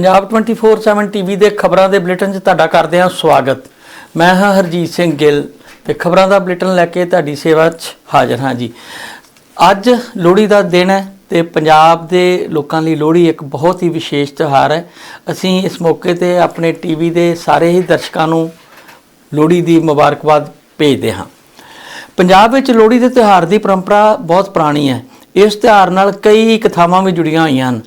Punjab 24/7 TV ਦੇ ਖਬਰਾਂ ਦੇ ਬੁਲੇਟਿਨ 'ਚ ਤੁਹਾਡਾ ਕਰਦੇ ਹਾਂ ਸਵਾਗਤ। ਮੈਂ ਹਾਂ ਹਰਜੀਤ ਸਿੰਘ ਗਿੱਲ ਤੇ ਖਬਰਾਂ ਦਾ ਬੁਲੇਟਿਨ ਲੈ ਕੇ ਤੁਹਾਡੀ ਸੇਵਾ 'ਚ ਹਾਜ਼ਰ ਹਾਂ ਜੀ। ਅੱਜ ਲੋਹੜੀ ਦਾ ਦਿਨ ਹੈ ਤੇ ਪੰਜਾਬ ਦੇ ਲੋਕਾਂ ਲਈ ਲੋਹੜੀ ਇੱਕ ਬਹੁਤ ਹੀ ਵਿਸ਼ੇਸ਼ ਤਿਉਹਾਰ ਹੈ। ਅਸੀਂ ਇਸ ਮੌਕੇ ਤੇ ਆਪਣੇ ਟੀਵੀ ਦੇ ਸਾਰੇ ਹੀ ਦਰਸ਼ਕਾਂ ਨੂੰ ਲੋਹੜੀ ਦੀ ਮੁਬਾਰਕਬਾਦ ਭੇਜਦੇ ਹਾਂ। ਪੰਜਾਬ ਵਿੱਚ ਲੋਹੜੀ ਦੇ ਤਿਉਹਾਰ ਦੀ ਪਰੰਪਰਾ ਬਹੁਤ ਪੁਰਾਣੀ ਹੈ। ਇਸ ਤਿਉਹਾਰ ਨਾਲ ਕਈ ਕਥਾਵਾਂ ਵੀ ਜੁੜੀਆਂ ਹੋਈਆਂ ਹਨ।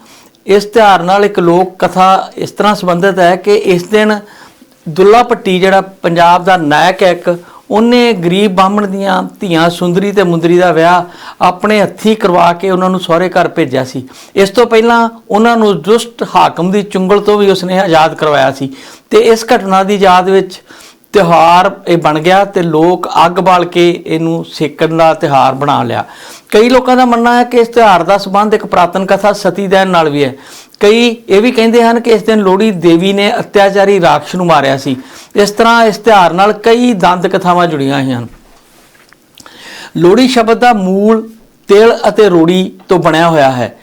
ਇਸ ਤਿਉਹਾਰ ਨਾਲ ਇੱਕ ਲੋਕ ਕਥਾ ਇਸ ਤਰ੍ਹਾਂ ਸੰਬੰਧਿਤ ਹੈ ਕਿ ਇਸ ਦਿਨ ਦੁੱਲਾ ਭੱਟੀ ਜਿਹੜਾ ਪੰਜਾਬ ਦਾ ਨਾਇਕ ਹੈ ਇੱਕ, ਉਹਨੇ ਗਰੀਬ ਬਾਹਮਣ ਦੀਆਂ ਧੀਆਂ ਸੁੰਦਰੀ ਤੇ ਮੁੰਦਰੀ ਦਾ ਵਿਆਹ ਆਪਣੇ ਹੱਥੀਂ ਕਰਵਾ ਕੇ ਉਹਨਾਂ ਨੂੰ ਸਹੁਰੇ ਘਰ ਭੇਜਿਆ ਸੀ। ਇਸ ਤੋਂ ਪਹਿਲਾਂ ਉਹਨਾਂ ਨੂੰ ਦੁਸ਼ਟ ਹਾਕਮ ਦੀ ਚੁੰਗਲ ਤੋਂ ਵੀ ਉਸਨੇ ਆਜ਼ਾਦ ਕਰਵਾਇਆ ਸੀ। ਤੇ ਇਸ ਘਟਨਾ ਦੀ ਯਾਦ ਵਿੱਚ ਤਿਉਹਾਰ ਇਹ ਬਣ ਗਿਆ ਤੇ ਲੋਕ ਅੱਗ ਬਾਲ ਕੇ ਇਹਨੂੰ ਸੇਕਣ ਦਾ ਤਿਉਹਾਰ ਬਣਾ ਲਿਆ। ਕਈ ਲੋਕਾਂ ਦਾ ਮੰਨਣਾ ਹੈ ਕਿ ਇਸ ਤਿਉਹਾਰ ਦਾ ਸੰਬੰਧ ਇੱਕ ਪ੍ਰਾਤਨ ਕਥਾ ਸਤੀ ਦੇਣ ਨਾਲ ਵੀ ਹੈ। ਕਈ ਇਹ ਵੀ ਕਹਿੰਦੇ ਹਨ ਕਿ ਇਸ ਦਿਨ ਲੋਹੜੀ ਦੇਵੀ ਨੇ ਅਤਿਆਚਾਰੀ ਰਾਖਸ਼ ਨੂੰ ਮਾਰਿਆ ਸੀ। ਇਸ ਤਰ੍ਹਾਂ ਇਸ ਤਿਉਹਾਰ ਨਾਲ ਕਈ ਦੰਦ ਕਥਾਵਾਂ ਜੁੜੀਆਂ ਹੋਈਆਂ ਹਨ। ਲੋਹੜੀ ਸ਼ਬਦ ਦਾ ਮੂਲ, ਤਿਲ ਅਤੇ ਰੋੜੀ ਤੋਂ ਬਣਿਆ ਹੋਇਆ ਹੈ।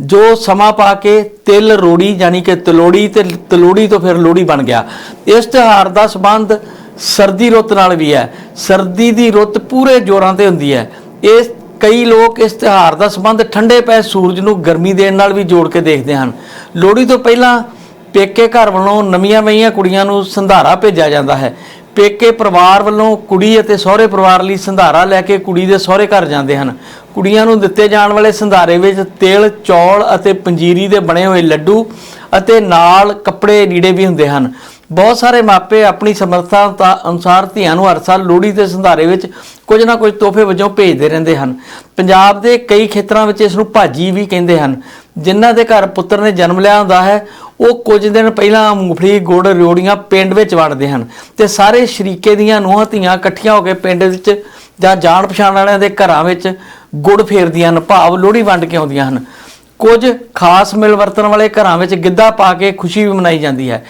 ਜੋ ਸਮਾਂ ਪਾ ਕੇ ਤਿਲ ਰੋੜੀ, ਯਾਨੀ ਕਿ ਤਲੋੜੀ ਤੇ ਤਲੋੜੀ ਤੋਂ ਫਿਰ ਲੋਹੜੀ ਬਣ ਗਿਆ। ਇਸ ਤਿਉਹਾਰ ਦਾ ਸੰਬੰਧ ਸਰਦੀ ਰੁੱਤ ਨਾਲ ਵੀ ਹੈ। ਸਰਦੀ ਦੀ ਰੁੱਤ ਪੂਰੇ ਜੋਰਾਂ ਤੇ ਹੁੰਦੀ ਹੈ। ਇਸ ਕਈ ਲੋਕ ਇਸ ਤਿਉਹਾਰ ਦਾ ਸੰਬੰਧ ਠੰਡੇ ਪੈ ਸੂਰਜ ਨੂੰ ਗਰਮੀ ਦੇਣ ਨਾਲ ਵੀ ਜੋੜ ਕੇ ਦੇਖਦੇ ਹਨ। ਲੋਹੜੀ ਤੋਂ ਪਹਿਲਾਂ ਪੇਕੇ ਘਰ ਵੱਲੋਂ ਨਵੀਆਂ ਮਈਆਂ ਕੁੜੀਆਂ ਨੂੰ ਸੰਧਾਰਾ ਭੇਜਿਆ ਜਾਂਦਾ ਹੈ। ਪੇਕੇ ਪਰਿਵਾਰ ਵੱਲੋਂ ਕੁੜੀ ਅਤੇ ਸਹੁਰੇ ਪਰਿਵਾਰ ਲਈ ਸੰਧਾਰਾ ਲੈ ਕੇ ਕੁੜੀ ਦੇ ਸਹੁਰੇ ਘਰ ਜਾਂਦੇ ਹਨ। ਕੁੜੀਆਂ ਨੂੰ ਦਿੱਤੇ ਜਾਣ ਵਾਲੇ ਸੰਧਾਰੇ ਵਿੱਚ ਤਿਲ, ਚੌਲ ਅਤੇ ਪੰਜੀਰੀ ਦੇ ਬਣੇ ਹੋਏ ਲੱਡੂ ਅਤੇ ਨਾਲ ਕੱਪੜੇ ਲੀੜੇ ਵੀ ਹੁੰਦੇ ਹਨ। ਬਹੁਤ ਸਾਰੇ ਮਾਪੇ ਆਪਣੀ ਸਮਰੱਥਾ ਦਾ ਅਨੁਸਾਰ ਧੀਆਂ ਨੂੰ ਹਰ ਸਾਲ ਲੋਹੜੀ ਦੇ ਸੰਧਾਰੇ ਵਿੱਚ ਕੁਝ ਨਾ ਕੁਝ ਤੋਹਫੇ ਵਜੋਂ ਭੇਜਦੇ ਰਹਿੰਦੇ ਹਨ। ਪੰਜਾਬ ਦੇ ਕਈ ਖੇਤਰਾਂ ਵਿੱਚ ਇਸ ਨੂੰ ਭਾਜੀ ਵੀ ਕਹਿੰਦੇ ਹਨ। ਜਿਨ੍ਹਾਂ ਦੇ ਘਰ ਪੁੱਤਰ ਨੇ ਜਨਮ ਲਿਆ ਹੁੰਦਾ ਹੈ, ਉਹ ਕੁਝ ਦਿਨ ਪਹਿਲਾਂ ਮੂੰਗਫਲੀ, ਗੁੜ, ਰਿਓੜੀਆਂ ਪਿੰਡ ਵਿੱਚ ਵੰਡਦੇ ਹਨ ਤੇ ਸਾਰੇ ਸ਼ਰੀਕੇ ਦੀਆਂ ਨੂੰਹਾਂ ਧੀਆਂ ਇਕੱਠੀਆਂ ਹੋ ਕੇ ਪਿੰਡ ਵਿੱਚ ਜਾਂ ਜਾਣ ਪਛਾਣ ਵਾਲਿਆਂ ਦੇ ਘਰਾਂ ਵਿੱਚ ਗੁੜ ਫੇਰਦੀਆਂ ਹਨ, ਭਾਵ ਲੋਹੜੀ ਵੰਡ ਕੇ ਆਉਂਦੀਆਂ ਹਨ। ਕੁਝ ਖਾਸ ਮਿਲ ਵਰਤਣ ਵਾਲੇ ਘਰਾਂ ਵਿੱਚ ਗਿੱਧਾ ਪਾ ਕੇ ਖੁਸ਼ੀ ਵੀ ਮਨਾਈ ਜਾਂਦੀ ਹੈ।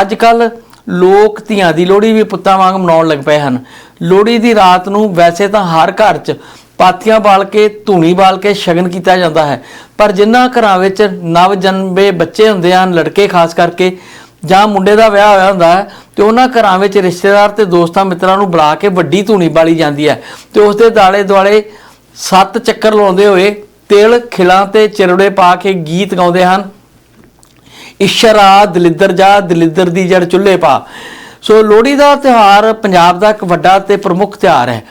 ਅੱਜ ਕੱਲ ਲੋਕ ਧੀਆਂ ਦੀ ਲੋਹੜੀ ਵੀ ਪੁੱਤਾਂ ਵਾਂਗ ਮਨਾਉਣ ਲੱਗ ਪਏ ਹਨ। ਲੋਹੜੀ ਦੀ ਰਾਤ ਨੂੰ ਵੈਸੇ ਤਾਂ ਹਰ ਘਰ 'ਚ ਪਾਥੀਆਂ ਬਾਲ ਕੇ, ਧੂਣੀ ਬਾਲ ਕੇ ਸ਼ਗਨ ਕੀਤਾ ਜਾਂਦਾ ਹੈ। ਪਰ ਜਿਨ੍ਹਾਂ ਘਰਾਂ ਵਿੱਚ ਨਵ ਜਨਮੇ ਬੱਚੇ ਹੁੰਦੇ ਹਨ, ਲੜਕੇ ਖਾਸ ਕਰਕੇ ਜਾਂ ਮੁੰਡੇ ਦਾ ਵਿਆਹ ਹੋਇਆ ਹੁੰਦਾ ਹੈ, ਤੇ ਉਹਨਾਂ ਘਰਾਂ ਵਿੱਚ ਰਿਸ਼ਤੇਦਾਰ ਤੇ ਦੋਸਤਾਂ ਮਿੱਤਰਾਂ ਨੂੰ ਬੁਲਾ ਕੇ ਵੱਡੀ ਧੂਣੀ ਬਾਲੀ ਜਾਂਦੀ ਹੈ। ਤੇ ਉਸ ਦੇ ਦਾਲੇ ਦੁਆਲੇ ਸੱਤ ਚੱਕਰ ਲਾਉਂਦੇ ਹੋਏ ਤਿਲ ਖਿਲਾਂ ਤੇ ਚਿਰੜੇ ਪਾ ਕੇ ਗੀਤ ਗਾਉਂਦੇ ਹਨ। ਇਸ਼ਰਾ ਦਲਿੱਦਰ ਜਾ ਦਲਿੱਦਰ ਦੀ ਜੜ ਚੁੱਲ੍ਹੇ ਪਾ। ਸੋ ਲੋਹੜੀ ਦਾ ਤਿਉਹਾਰ ਪੰਜਾਬ ਦਾ ਇੱਕ ਵੱਡਾ ਤੇ ਪ੍ਰਮੁੱਖ ਤਿਉਹਾਰ ਹੈ।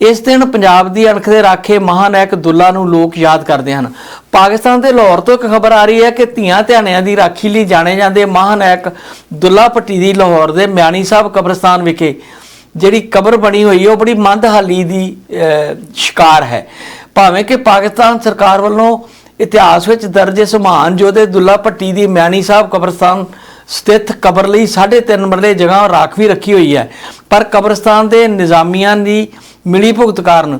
ਇਸ ਦਿਨ ਪੰਜਾਬ ਦੀ ਅਣਖ ਦੇ ਰਾਖੇ ਮਹਾਨਾਇਕ ਦੁੱਲਾ ਨੂੰ ਲੋਕ ਯਾਦ ਕਰਦੇ ਹਨ। ਪਾਕਿਸਤਾਨ ਦੇ ਲਾਹੌਰ ਤੋਂ ਇੱਕ ਖਬਰ ਆ ਰਹੀ ਹੈ ਕਿ ਧੀਆਂ ਧਿਆਣਿਆਂ ਦੀ ਰਾਖੀ ਲਈ ਜਾਣੇ ਜਾਂਦੇ ਮਹਾਨਾਇਕ ਦੁੱਲਾ ਭੱਟੀ ਦੀ ਲਾਹੌਰ ਦੇ ਮਿਆਣੀ ਸਾਹਿਬ ਕਬਰਸਤਾਨ ਵਿਖੇ। ਜਿਹੜੀ ਕਬਰ ਬਣੀ ਹੋਈ ਹੈ ਉਹ ਬੜੀ ਮੰਦਹਾਲੀ ਦੀ ਅਹ, ਸ਼ਿਕਾਰ ਹੈ। ਭਾਵੇਂ ਕਿ ਪਾਕਿਸਤਾਨ ਸਰਕਾਰ ਵੱਲੋਂ ਇਤਿਹਾਸ ਵਿੱਚ ਦਰਜ ਇਸ ਮਹਾਨ ਯੋਧੇ ਦੁੱਲਾ ਭੱਟੀ ਦੀ ਮਿਆਣੀ ਸਾਹਿਬ ਕਬਰਸਤਾਨ ਸਥਿਤ ਕਬਰ ਲਈ 3.5 ਮਰਲੇ ਜਗ੍ਹਾ ਰਾਖਵੀ ਰੱਖੀ ਹੋਈ ਹੈ। ਪਰ ਕਬਰਸਤਾਨ ਦੇ ਨਿਜ਼ਾਮੀਆਂ ਦੀ ਮਿਲੀ ਭੁਗਤ ਕਾਰਨ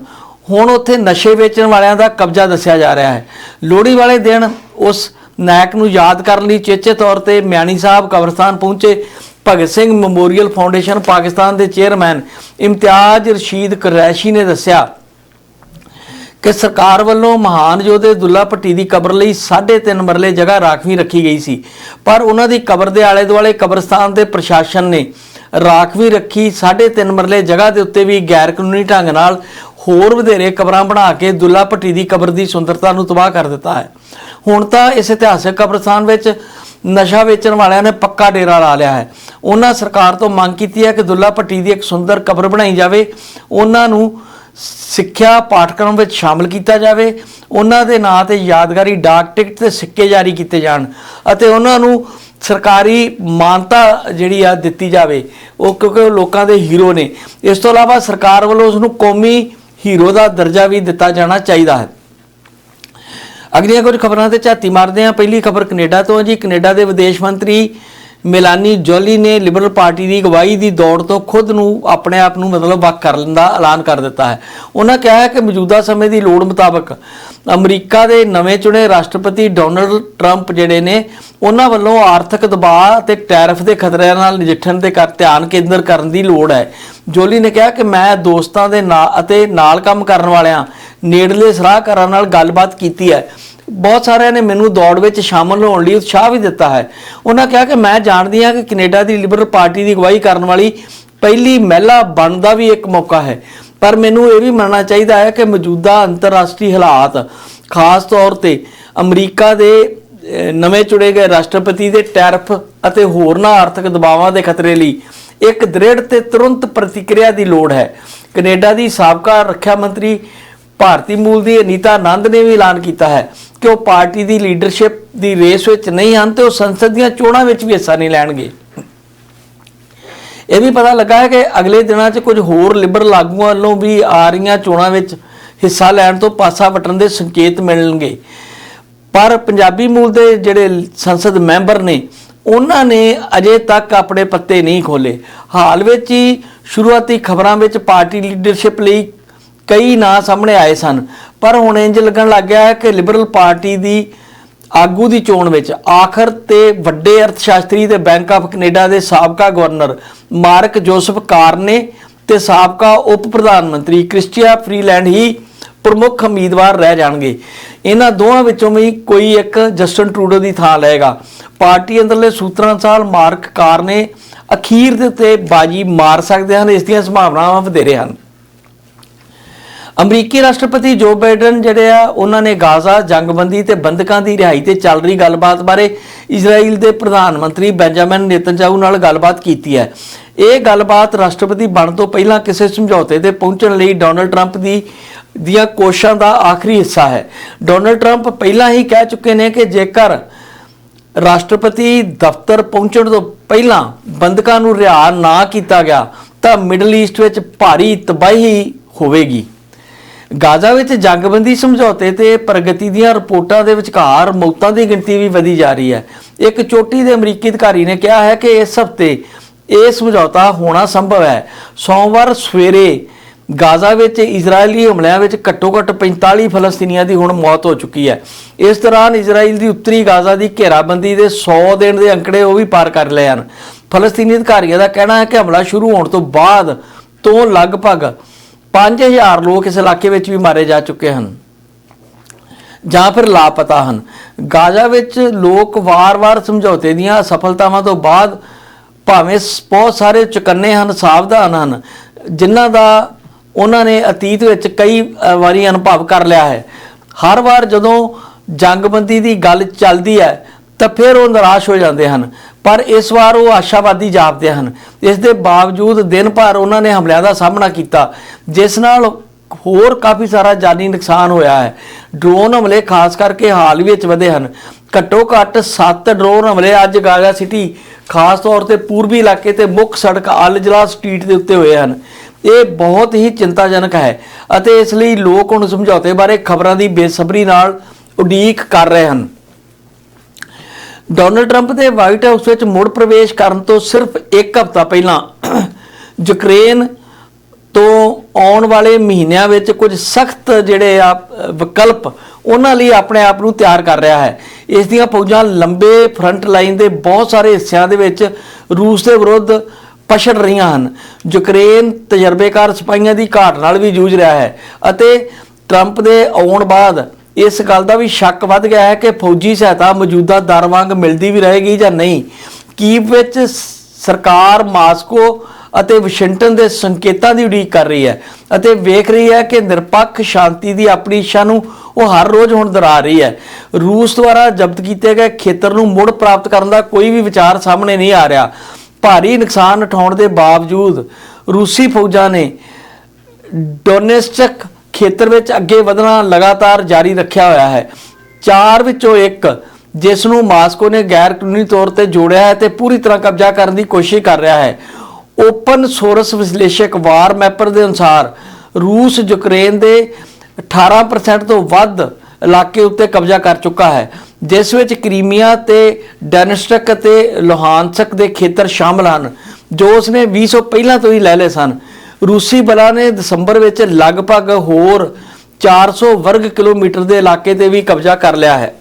ਹੁਣ ਉੱਥੇ ਨਸ਼ੇ ਵੇਚਣ ਵਾਲਿਆਂ ਦਾ ਕਬਜ਼ਾ ਦੱਸਿਆ ਜਾ ਰਿਹਾ ਹੈ। ਲੋਹੜੀ ਵਾਲੇ ਦਿਨ ਉਸ ਨਾਇਕ ਨੂੰ ਯਾਦ ਕਰਨ ਲਈ ਚੇਚੇ ਤੌਰ ਤੇ ਮਿਆਣੀ ਸਾਹਿਬ ਕਬਰਸਤਾਨ ਪਹੁੰਚੇ। ਭਗਤ ਸਿੰਘ ਮੈਮੋਰੀਅਲ ਫਾਊਂਡੇਸ਼ਨ ਪਾਕਿਸਤਾਨ ਦੇ ਚੇਅਰਮੈਨ ਇਮਤਿਆਜ਼ ਰਸ਼ੀਦ ਕਰੈਸ਼ੀ ਨੇ ਦੱਸਿਆ ਕਿ ਸਰਕਾਰ ਵੱਲੋਂ ਮਹਾਨ ਯੋਧੇ ਦੁੱਲਾ ਭੱਟੀ ਦੀ ਕਬਰ ਲਈ 3.5 ਮਰਲੇ ਜਗ੍ਹਾ ਰਾਖਵੀਂ ਰੱਖੀ ਗਈ ਸੀ। ਪਰ ਉਹਨਾਂ ਦੀ ਕਬਰ ਦੇ ਆਲੇ ਦੁਆਲੇ ਕਬਰਸਤਾਨ ਦੇ ਪ੍ਰਸ਼ਾਸਨ ਨੇ ਰਾਖਵੀਂ ਰੱਖੀ 3.5 ਮਰਲੇ ਜਗ੍ਹਾ ਦੇ ਉੱਤੇ ਵੀ ਗੈਰ ਕਾਨੂੰਨੀ ਢੰਗ ਨਾਲ ਹੋਰ ਵਧੇਰੇ ਕਬਰਾਂ ਬਣਾ ਕੇ ਦੁੱਲਾ ਭੱਟੀ ਦੀ ਕਬਰ ਦੀ ਸੁੰਦਰਤਾ ਨੂੰ ਤਬਾਹ ਕਰ ਦਿੱਤਾ ਹੈ। ਹੁਣ ਤਾਂ ਇਸ ਇਤਿਹਾਸਕ ਕਬਰਸਤਾਨ ਵਿੱਚ ਨਸ਼ਾ ਵੇਚਣ ਵਾਲਿਆਂ ਨੇ ਪੱਕਾ ਡੇਰਾ ਲਾ ਲਿਆ ਹੈ। ਉਹਨਾਂ ਸਰਕਾਰ ਤੋਂ ਮੰਗ ਕੀਤੀ ਹੈ ਕਿ ਦੁੱਲਾ ਭੱਟੀ ਦੀ ਇੱਕ ਸੁੰਦਰ ਕਬਰ ਬਣਾਈ ਜਾਵੇ। ਉਹਨਾਂ ਨੂੰ ਸਿੱਖਿਆ ਪਾਠਕ੍ਰਮ ਵਿੱਚ ਸ਼ਾਮਲ ਕੀਤਾ ਜਾਵੇ, ਉਹਨਾਂ ਦੇ ਨਾਂ ਤੇ ਯਾਦਗਾਰੀ ਡਾਕ ਟਿਕਟ ਤੇ ਸਿੱਕੇ ਜਾਰੀ ਕੀਤੇ ਜਾਣ ਅਤੇ ਉਹਨਾਂ ਨੂੰ ਸਰਕਾਰੀ ਮਾਨਤਾ ਜਿਹੜੀ ਆ ਦਿੱਤੀ ਜਾਵੇ। ਉਹ ਕਿਉਂਕਿ ਉਹ ਲੋਕਾਂ ਦੇ ਹੀਰੋ ਨੇ। ਇਸ ਤੋਂ ਇਲਾਵਾ ਸਰਕਾਰ ਵੱਲੋਂ ਉਸ ਨੂੰ ਕੌਮੀ ਹੀਰੋ ਦਾ ਦਰਜਾ ਵੀ ਦਿੱਤਾ ਜਾਣਾ ਚਾਹੀਦਾ ਹੈ। ਅਗਲੀਆਂ ਕੁਝ ਖਬਰਾਂ ਤੇ ਝਾਤੀ ਮਾਰਦੇ ਹਾਂ। ਪਹਿਲੀ ਖਬਰ ਕੈਨੇਡਾ ਤੋਂ ਜੀ। ਕੈਨੇਡਾ ਦੇ ਵਿਦੇਸ਼ ਮੰਤਰੀ ਮਿਲਾਨੀ ਜੋਲੀ ਨੇ ਲਿਬਰਲ ਪਾਰਟੀ ਦੀ ਅਗਵਾਈ ਦੀ ਦੌੜ ਤੋਂ ਖੁਦ ਨੂੰ ਆਪਣੇ ਆਪ ਨੂੰ ਮਤਲਬ ਵੱਖ ਕਰਨ ਦਾ ਐਲਾਨ ਕਰ ਦਿੱਤਾ ਹੈ। ਉਹਨਾਂ ਕਿਹਾ ਹੈ ਕਿ ਮੌਜੂਦਾ ਸਮੇਂ ਦੀ ਲੋੜ ਮੁਤਾਬਕ ਅਮਰੀਕਾ ਦੇ ਨਵੇਂ ਚੁਣੇ ਰਾਸ਼ਟਰਪਤੀ ਡੋਨਲਡ ਟਰੰਪ ਜਿਹੜੇ ਨੇ, ਉਹਨਾਂ ਵੱਲੋਂ ਆਰਥਿਕ ਦਬਾਅ ਅਤੇ ਟੈਰਿਫ ਦੇ ਖਤਰਿਆਂ ਨਾਲ ਨਜਿੱਠਣ ਦੇ ਕਰ ਧਿਆਨ ਕੇਂਦਰ ਕਰਨ ਦੀ ਲੋੜ ਹੈ। ਜੋਲੀ ਨੇ ਕਿਹਾ ਕਿ ਮੈਂ ਦੋਸਤਾਂ ਦੇ ਨਾਲ ਅਤੇ ਨਾਲ ਕੰਮ ਕਰਨ ਵਾਲਿਆਂ, ਨੇੜਲੇ ਸਲਾਹਕਾਰਾਂ ਨਾਲ ਗੱਲਬਾਤ ਕੀਤੀ ਹੈ। ਬਹੁਤ ਸਾਰਿਆਂ ਨੇ ਮੈਨੂੰ ਦੌੜ ਵਿੱਚ ਸ਼ਾਮਲ ਹੋਣ ਲਈ ਉਤਸ਼ਾਹ ਵੀ ਦਿੱਤਾ ਹੈ। ਉਹਨਾਂ ਕਿਹਾ ਕਿ ਮੈਂ ਜਾਣਦੀ ਹਾਂ ਕਿ ਕੈਨੇਡਾ ਦੀ ਲਿਬਰਲ ਪਾਰਟੀ ਦੀ ਅਗਵਾਈ ਕਰਨ ਵਾਲੀ ਪਹਿਲੀ ਮਹਿਲਾ ਬਣਨ ਦਾ ਵੀ ਇੱਕ ਮੌਕਾ ਹੈ। ਪਰ ਮੈਨੂੰ ਇਹ ਵੀ ਮੰਨਣਾ ਚਾਹੀਦਾ ਹੈ ਕਿ ਮੌਜੂਦਾ ਅੰਤਰਰਾਸ਼ਟਰੀ ਹਾਲਾਤ, ਖਾਸ ਤੌਰ ਤੇ ਅਮਰੀਕਾ ਦੇ ਨਵੇਂ ਚੁਣੇ ਗਏ ਰਾਸ਼ਟਰਪਤੀ ਦੇ ਟੈਰਫ ਅਤੇ ਹੋਰਨਾਂ ਆਰਥਿਕ ਦਬਾਵਾਂ ਦੇ ਖਤਰੇ ਲਈ ਇੱਕ ਦ੍ਰਿੜ ਤੇ ਤੁਰੰਤ ਪ੍ਰਤੀਕਿਰਿਆ ਦੀ ਲੋੜ ਹੈ। ਕੈਨੇਡਾ ਦੀ ਸਾਬਕਾ ਰੱਖਿਆ ਮੰਤਰੀ ਭਾਰਤੀ ਮੂਲ ਦੀ ਅਨੀਤਾ ਆਨੰਦ ਨੇ ਵੀ ਐਲਾਨ ਕੀਤਾ ਹੈ ਕਿ ਉਹ ਪਾਰਟੀ ਦੀ ਲੀਡਰਸ਼ਿਪ ਦੀ ਰੇਸ ਵਿੱਚ ਨਹੀਂ ਹਨ ਤੇ ਉਹ ਸੰਸਦ ਦੀਆਂ ਚੋਣਾਂ ਵਿੱਚ ਵੀ ਹਿੱਸਾ ਨਹੀਂ ਲੈਣਗੇ। ਇਹ ਵੀ ਪਤਾ ਲੱਗਾ ਹੈ ਕਿ ਅਗਲੇ ਦਿਨਾਂ 'ਚ ਕੁਝ ਹੋਰ ਲਿਬਰਲ ਆਗੂਆਂ ਵੱਲੋਂ ਵੀ ਆ ਰਹੀਆਂ ਚੋਣਾਂ ਵਿੱਚ ਹਿੱਸਾ ਲੈਣ ਤੋਂ ਪਾਸਾ ਵਟਣ ਦੇ ਸੰਕੇਤ ਮਿਲਣਗੇ। ਪਰ ਪੰਜਾਬੀ ਮੂਲ ਦੇ ਜਿਹੜੇ ਸੰਸਦ ਮੈਂਬਰ ਨੇ, ਉਹਨਾਂ ਨੇ ਅਜੇ ਤੱਕ ਆਪਣੇ ਪੱਤੇ ਨਹੀਂ ਖੋਲੇ ਹਾਲ ਵਿੱਚ ਹੀ ਸ਼ੁਰੂਆਤੀ ਖਬਰਾਂ ਵਿੱਚ ਪਾਰਟੀ ਲੀਡਰਸ਼ਿਪ ਲਈ ਕਈ ਨਾਂ ਸਾਹਮਣੇ ਆਏ ਸਨ, ਪਰ ਹੁਣ ਇੰਜ ਲੱਗਣ ਲੱਗ ਗਿਆ ਹੈ ਕਿ ਲਿਬਰਲ ਪਾਰਟੀ ਦੀ ਆਗੂ ਦੀ ਚੋਣ ਵਿੱਚ ਆਖਰ ਤੇ ਵੱਡੇ ਅਰਥਸ਼ਾਸਤਰੀ ਤੇ ਬੈਂਕ ਆਫ ਕੈਨੇਡਾ ਦੇ ਸਾਬਕਾ ਗਵਰਨਰ ਮਾਰਕ ਜੋਸਫ ਕਾਰਨੇ ਤੇ ਸਾਬਕਾ ਉਪ ਪ੍ਰਧਾਨ ਮੰਤਰੀ ਕ੍ਰਿਸਟੀਆ ਫਰੀਲੈਂਡ ਹੀ ਪ੍ਰਮੁੱਖ ਉਮੀਦਵਾਰ ਰਹਿ ਜਾਣਗੇ। ਇਹਨਾਂ ਦੋਹਾਂ ਵਿੱਚੋਂ ਵੀ ਕੋਈ ਇੱਕ ਜਸਟਨ ਟਰੂਡੋ ਦੀ ਥਾਂ ਲਏਗਾ। ਪਾਰਟੀ ਅੰਦਰਲੇ ਸੂਤਰਾਂ ਅਨੁਸਾਰ ਮਾਰਕ ਕਾਰਨੇ ਅਖੀਰ ਦੇ ਉੱਤੇ ਬਾਜੀ ਮਾਰ ਸਕਦੇ ਹਨ, ਇਸ ਦੀਆਂ ਸੰਭਾਵਨਾਵਾਂ ਵਧੇਰੇ ਹਨ। ਅਮਰੀਕੀ ਰਾਸ਼ਟਰਪਤੀ ਜੋ ਬਾਈਡਨ ਜਿਹੜੇ ਆ, ਉਹਨਾਂ ਨੇ ਗਾਜ਼ਾ ਜੰਗਬੰਦੀ ਤੇ ਬੰਦਕਾਂ ਦੀ ਰਿਹਾਈ ਤੇ ਚੱਲ ਰਹੀ ਗੱਲਬਾਤ ਬਾਰੇ ਇਜ਼ਰਾਈਲ ਦੇ ਪ੍ਰਧਾਨ ਮੰਤਰੀ ਬੈਂਜਾਮਿਨ ਨੇਤਨਯਾਹੂ ਨਾਲ ਗੱਲਬਾਤ ਕੀਤੀ ਹੈ। ਇਹ ਗੱਲਬਾਤ ਰਾਸ਼ਟਰਪਤੀ ਬਣਨ ਤੋਂ ਪਹਿਲਾਂ ਕਿਸੇ ਸਮਝੌਤੇ ਤੇ ਪਹੁੰਚਣ ਲਈ ਡੋਨਲਡ ਟਰੰਪ ਦੀ, ਦੀਆਂ ਕੋਸ਼ਿਸ਼ਾਂ ਦਾ ਆਖਰੀ ਹਿੱਸਾ ਹੈ। ਡੋਨਲਡ ਟਰੰਪ ਪਹਿਲਾਂ ਹੀ ਕਹਿ ਚੁੱਕੇ ਨੇ ਕਿ ਜੇਕਰ ਰਾਸ਼ਟਰਪਤੀ ਦਫ਼ਤਰ ਪਹੁੰਚਣ ਤੋਂ ਪਹਿਲਾਂ ਬੰਦਕਾਂ ਨੂੰ ਰਿਹਾ ਨਾ ਕੀਤਾ ਗਿਆ, ਤਾਂ ਮਿਡਲ ਈਸਟ ਵਿੱਚ ਭਾਰੀ ਤਬਾਹੀ ਹੋਵੇਗੀ। ਗਾਜ਼ਾ ਵਿੱਚ ਜੰਗਬੰਦੀ ਸਮਝੌਤੇ ਤੇ ਪ੍ਰਗਤੀ ਦੀਆਂ ਰਿਪੋਰਟਾਂ ਦੇ ਵਿਚਕਾਰ ਮੌਤਾਂ ਦੀ ਗਿਣਤੀ ਵੀ ਵਧੀ ਜਾ ਰਹੀ ਹੈ। ਇੱਕ ਚੋਟੀ ਦੇ ਅਮਰੀਕੀ ਅਧਿਕਾਰੀ ਨੇ ਕਿਹਾ ਹੈ ਕਿ ਇਸ ਹਫ਼ਤੇ ਇਹ ਸਮਝੌਤਾ ਹੋਣਾ ਸੰਭਵ ਹੈ। ਸੋਮਵਾਰ ਸਵੇਰੇ ਗਾਜ਼ਾ ਵਿੱਚ ਇਜ਼ਰਾਈਲੀ ਹਮਲਿਆਂ ਵਿੱਚ ਘੱਟੋ-ਘੱਟ 45 ਫਲਸਤੀਨੀਆਂ ਦੀ ਹੁਣ ਮੌਤ ਹੋ ਚੁੱਕੀ ਹੈ। ਇਸ ਦੌਰਾਨ ਇਜ਼ਰਾਈਲ ਦੀ ਉੱਤਰੀ ਗਾਜ਼ਾ ਦੀ ਘੇਰਾਬੰਦੀ ਦੇ 100 ਦਿਨ ਦੇ ਅੰਕੜੇ ਉਹ ਵੀ ਪਾਰ ਕਰ ਲਏ ਹਨ। ਫਲਸਤੀਨੀ ਅਧਿਕਾਰੀਆਂ ਦਾ ਕਹਿਣਾ ਹੈ ਕਿ ਹਮਲਾ ਸ਼ੁਰੂ ਹੋਣ ਤੋਂ ਬਾਅਦ ਤੋਂ ਲਗਭਗ 5000 ਲੋਕ ਇਸ ਇਲਾਕੇ ਵਿੱਚ ਵੀ ਮਾਰੇ ਜਾ ਚੁੱਕੇ ਹਨ। ਜਾਂ ਫਿਰ ਲਾਪਤਾ ਹਨ। ਗਾਜ਼ਾ ਵਿੱਚ ਲੋਕ ਵਾਰ-ਵਾਰ ਸਮਝੌਤੇ ਦੀਆਂ ਸਫਲਤਾਵਾਂ ਤੋਂ ਬਾਅਦ ਭਾਵੇਂ ਬਹੁਤ ਸਾਰੇ ਚੁਕੰਨੇ ਹਨ, ਸਾਵਧਾਨ ਹਨ, ਜਿਨ੍ਹਾਂ ਦਾ ਉਹਨਾਂ ਨੇ ਅਤੀਤ ਵਿੱਚ ਕਈ ਵਾਰੀ ਅਨੁਭਵ ਕਰ ਲਿਆ ਹੈ। ਹਰ ਵਾਰ ਜਦੋਂ ਜੰਗਬੰਦੀ ਦੀ ਗੱਲ ਚੱਲਦੀ ਹੈ, ਤਾਂ ਫਿਰ ਉਹ ਨਿਰਾਸ਼ ਹੋ ਜਾਂਦੇ ਹਨ। ਪਰ ਇਸ ਵਾਰ ਉਹ ਆਸ਼ਾਵਾਦੀ ਜਾਪਦੇ ਹਨ। ਇਸ ਦੇ ਬਾਵਜੂਦ ਦਿਨ ਭਰ ਉਹਨਾਂ ਨੇ ਹਮਲਿਆਂ ਦਾ ਸਾਹਮਣਾ ਕੀਤਾ, ਜਿਸ ਨਾਲ ਹੋਰ ਕਾਫੀ ਸਾਰਾ ਜਾਨੀ ਨੁਕਸਾਨ ਹੋਇਆ ਹੈ। ਡਰੋਨ ਹਮਲੇ ਖਾਸ ਕਰਕੇ ਹਾਲ ਵਿੱਚ ਵਧੇ ਹਨ। ਘੱਟੋ ਘੱਟ 7 ਡਰੋਨ ਹਮਲੇ ਅੱਜ ਗਾਜ਼ਾ ਸਿਟੀ, ਖਾਸ ਤੌਰ ਤੇ ਪੂਰਬੀ ਇਲਾਕੇ ਤੇ ਮੁੱਖ ਸੜਕ ਅਲ ਜਲਾ ਸਟਰੀਟ ਦੇ ਉੱਤੇ ਹੋਏ ਹਨ। ਇਹ ਬਹੁਤ ਹੀ ਚਿੰਤਾਜਨਕ ਹੈ ਅਤੇ ਇਸ ਲਈ ਲੋਕ ਹੁਣ ਸਮਝੌਤੇ ਬਾਰੇ ਖਬਰਾਂ ਦੀ ਬੇਸਬਰੀ ਨਾਲ ਉਡੀਕ ਕਰ ਰਹੇ ਹਨ। ਡੋਨਲਡ ਟਰੰਪ ਦੇ ਵਾਈਟ ਹਾਊਸ ਵਿੱਚ ਮੁੜ ਪ੍ਰਵੇਸ਼ ਕਰਨ ਤੋਂ ਸਿਰਫ ਇੱਕ ਹਫ਼ਤਾ ਪਹਿਲਾਂ ਯੂਕਰੇਨ ਤੋਂ ਆਉਣ ਵਾਲੇ ਮਹੀਨਿਆਂ ਵਿੱਚ ਕੁਝ ਸਖਤ ਜਿਹੜੇ ਆ ਵਿਕਲਪ ਉਹਨਾਂ ਲਈ ਆਪਣੇ ਆਪ ਨੂੰ ਤਿਆਰ ਕਰ ਰਿਹਾ ਹੈ। ਇਸ ਦੀਆਂ ਫੌਜਾਂ ਲੰਬੇ ਫਰੰਟ ਲਾਈਨ ਦੇ ਬਹੁਤ ਸਾਰੇ ਹਿੱਸਿਆਂ ਦੇ ਵਿੱਚ ਰੂਸ ਦੇ ਵਿਰੁੱਧ ਪਛੜ ਰਹੀਆਂ ਹਨ। ਯੂਕਰੇਨ ਤਜਰਬੇਕਾਰ ਸਿਪਾਹੀਆਂ ਦੀ ਘਾਟ ਨਾਲ ਵੀ ਜੂਝ ਰਿਹਾ ਹੈ ਅਤੇ ਟਰੰਪ ਦੇ ਆਉਣ ਬਾਅਦ ਇਸ ਗੱਲ ਦਾ ਵੀ ਸ਼ੱਕ ਵੱਧ ਗਿਆ ਹੈ ਕਿ ਫੌਜੀ ਸਹਾਇਤਾ ਮੌਜੂਦਾ ਦਰ ਵਾਂਗ ਮਿਲਦੀ ਵੀ ਰਹੇਗੀ ਜਾਂ ਨਹੀਂ। ਕੀਵ ਵਿੱਚ ਸਰਕਾਰ ਮਾਸਕੋ ਅਤੇ ਵਾਸ਼ਿੰਗਟਨ ਦੇ ਸੰਕੇਤਾਂ ਦੀ ਉਡੀਕ ਕਰ ਰਹੀ ਹੈ ਅਤੇ ਵੇਖ ਰਹੀ ਹੈ ਕਿ ਨਿਰਪੱਖ ਸ਼ਾਂਤੀ ਦੀ ਆਪਣੀ ਇੱਛਾ ਨੂੰ ਉਹ ਹਰ ਰੋਜ਼ ਹੁਣ ਦੁਹਰਾ ਰਹੀ ਹੈ। ਰੂਸ ਦੁਆਰਾ ਜ਼ਬਤ ਕੀਤੇ ਗਏ ਖੇਤਰ ਨੂੰ ਮੁੜ ਪ੍ਰਾਪਤ ਕਰਨ ਦਾ ਕੋਈ ਵੀ ਵਿਚਾਰ ਸਾਹਮਣੇ ਨਹੀਂ ਆ ਰਿਹਾ। ਭਾਰੀ ਨੁਕਸਾਨ ਉਠਾਉਣ ਦੇ ਬਾਵਜੂਦ ਰੂਸੀ ਫੌਜਾਂ ਨੇ ਡੋਨੇਸਟਿਕ ਖੇਤਰ ਵਿੱਚ ਅੱਗੇ ਵਧਣਾ ਲਗਾਤਾਰ ਜਾਰੀ ਰੱਖਿਆ ਹੋਇਆ ਹੈ। ਚਾਰ ਵਿੱਚੋਂ ਇੱਕ, ਜਿਸ ਨੂੰ ਮਾਸਕੋ ਨੇ ਗੈਰ ਕਾਨੂੰਨੀ ਤੌਰ ਤੇ ਜੋੜਿਆ ਹੈ ਤੇ ਪੂਰੀ ਤਰ੍ਹਾਂ ਕਬਜ਼ਾ ਕਰਨ ਦੀ ਕੋਸ਼ਿਸ਼ ਕਰ ਰਿਹਾ ਹੈ। ਓਪਨ ਸੋਰਸ ਵਿਸ਼ਲੇਸ਼ਕ ਵਾਰ ਮੈਪਰ ਦੇ ਅਨੁਸਾਰ, ਰੂਸ ਯੂਕਰੇਨ ਦੇ 18% ਤੋਂ ਵੱਧ ਇਲਾਕੇ ਉੱਤੇ ਕਬਜ਼ਾ ਕਰ ਚੁੱਕਾ ਹੈ, ਜਿਸ ਵਿੱਚ ਕ੍ਰੀਮੀਆ ਤੇ ਡੈਨਸਟਕ ਅਤੇ ਲੋਹਾਨਸਕ ਦੇ ਖੇਤਰ ਸ਼ਾਮਲ ਹਨ, ਜੋ ਉਸਨੇ 20 ਪਹਿਲਾਂ ਤੋਂ ਹੀ ਲੈ ਲਏ ਸਨ। ਰੂਸੀ ਬਲਾਂ ਨੇ ਦਸੰਬਰ ਵਿੱਚ ਲਗਭਗ ਹੋਰ 400 ਵਰਗ ਕਿਲੋਮੀਟਰ ਦੇ ਇਲਾਕੇ ਤੇ ਵੀ ਕਬਜ਼ਾ ਕਰ ਲਿਆ ਹੈ।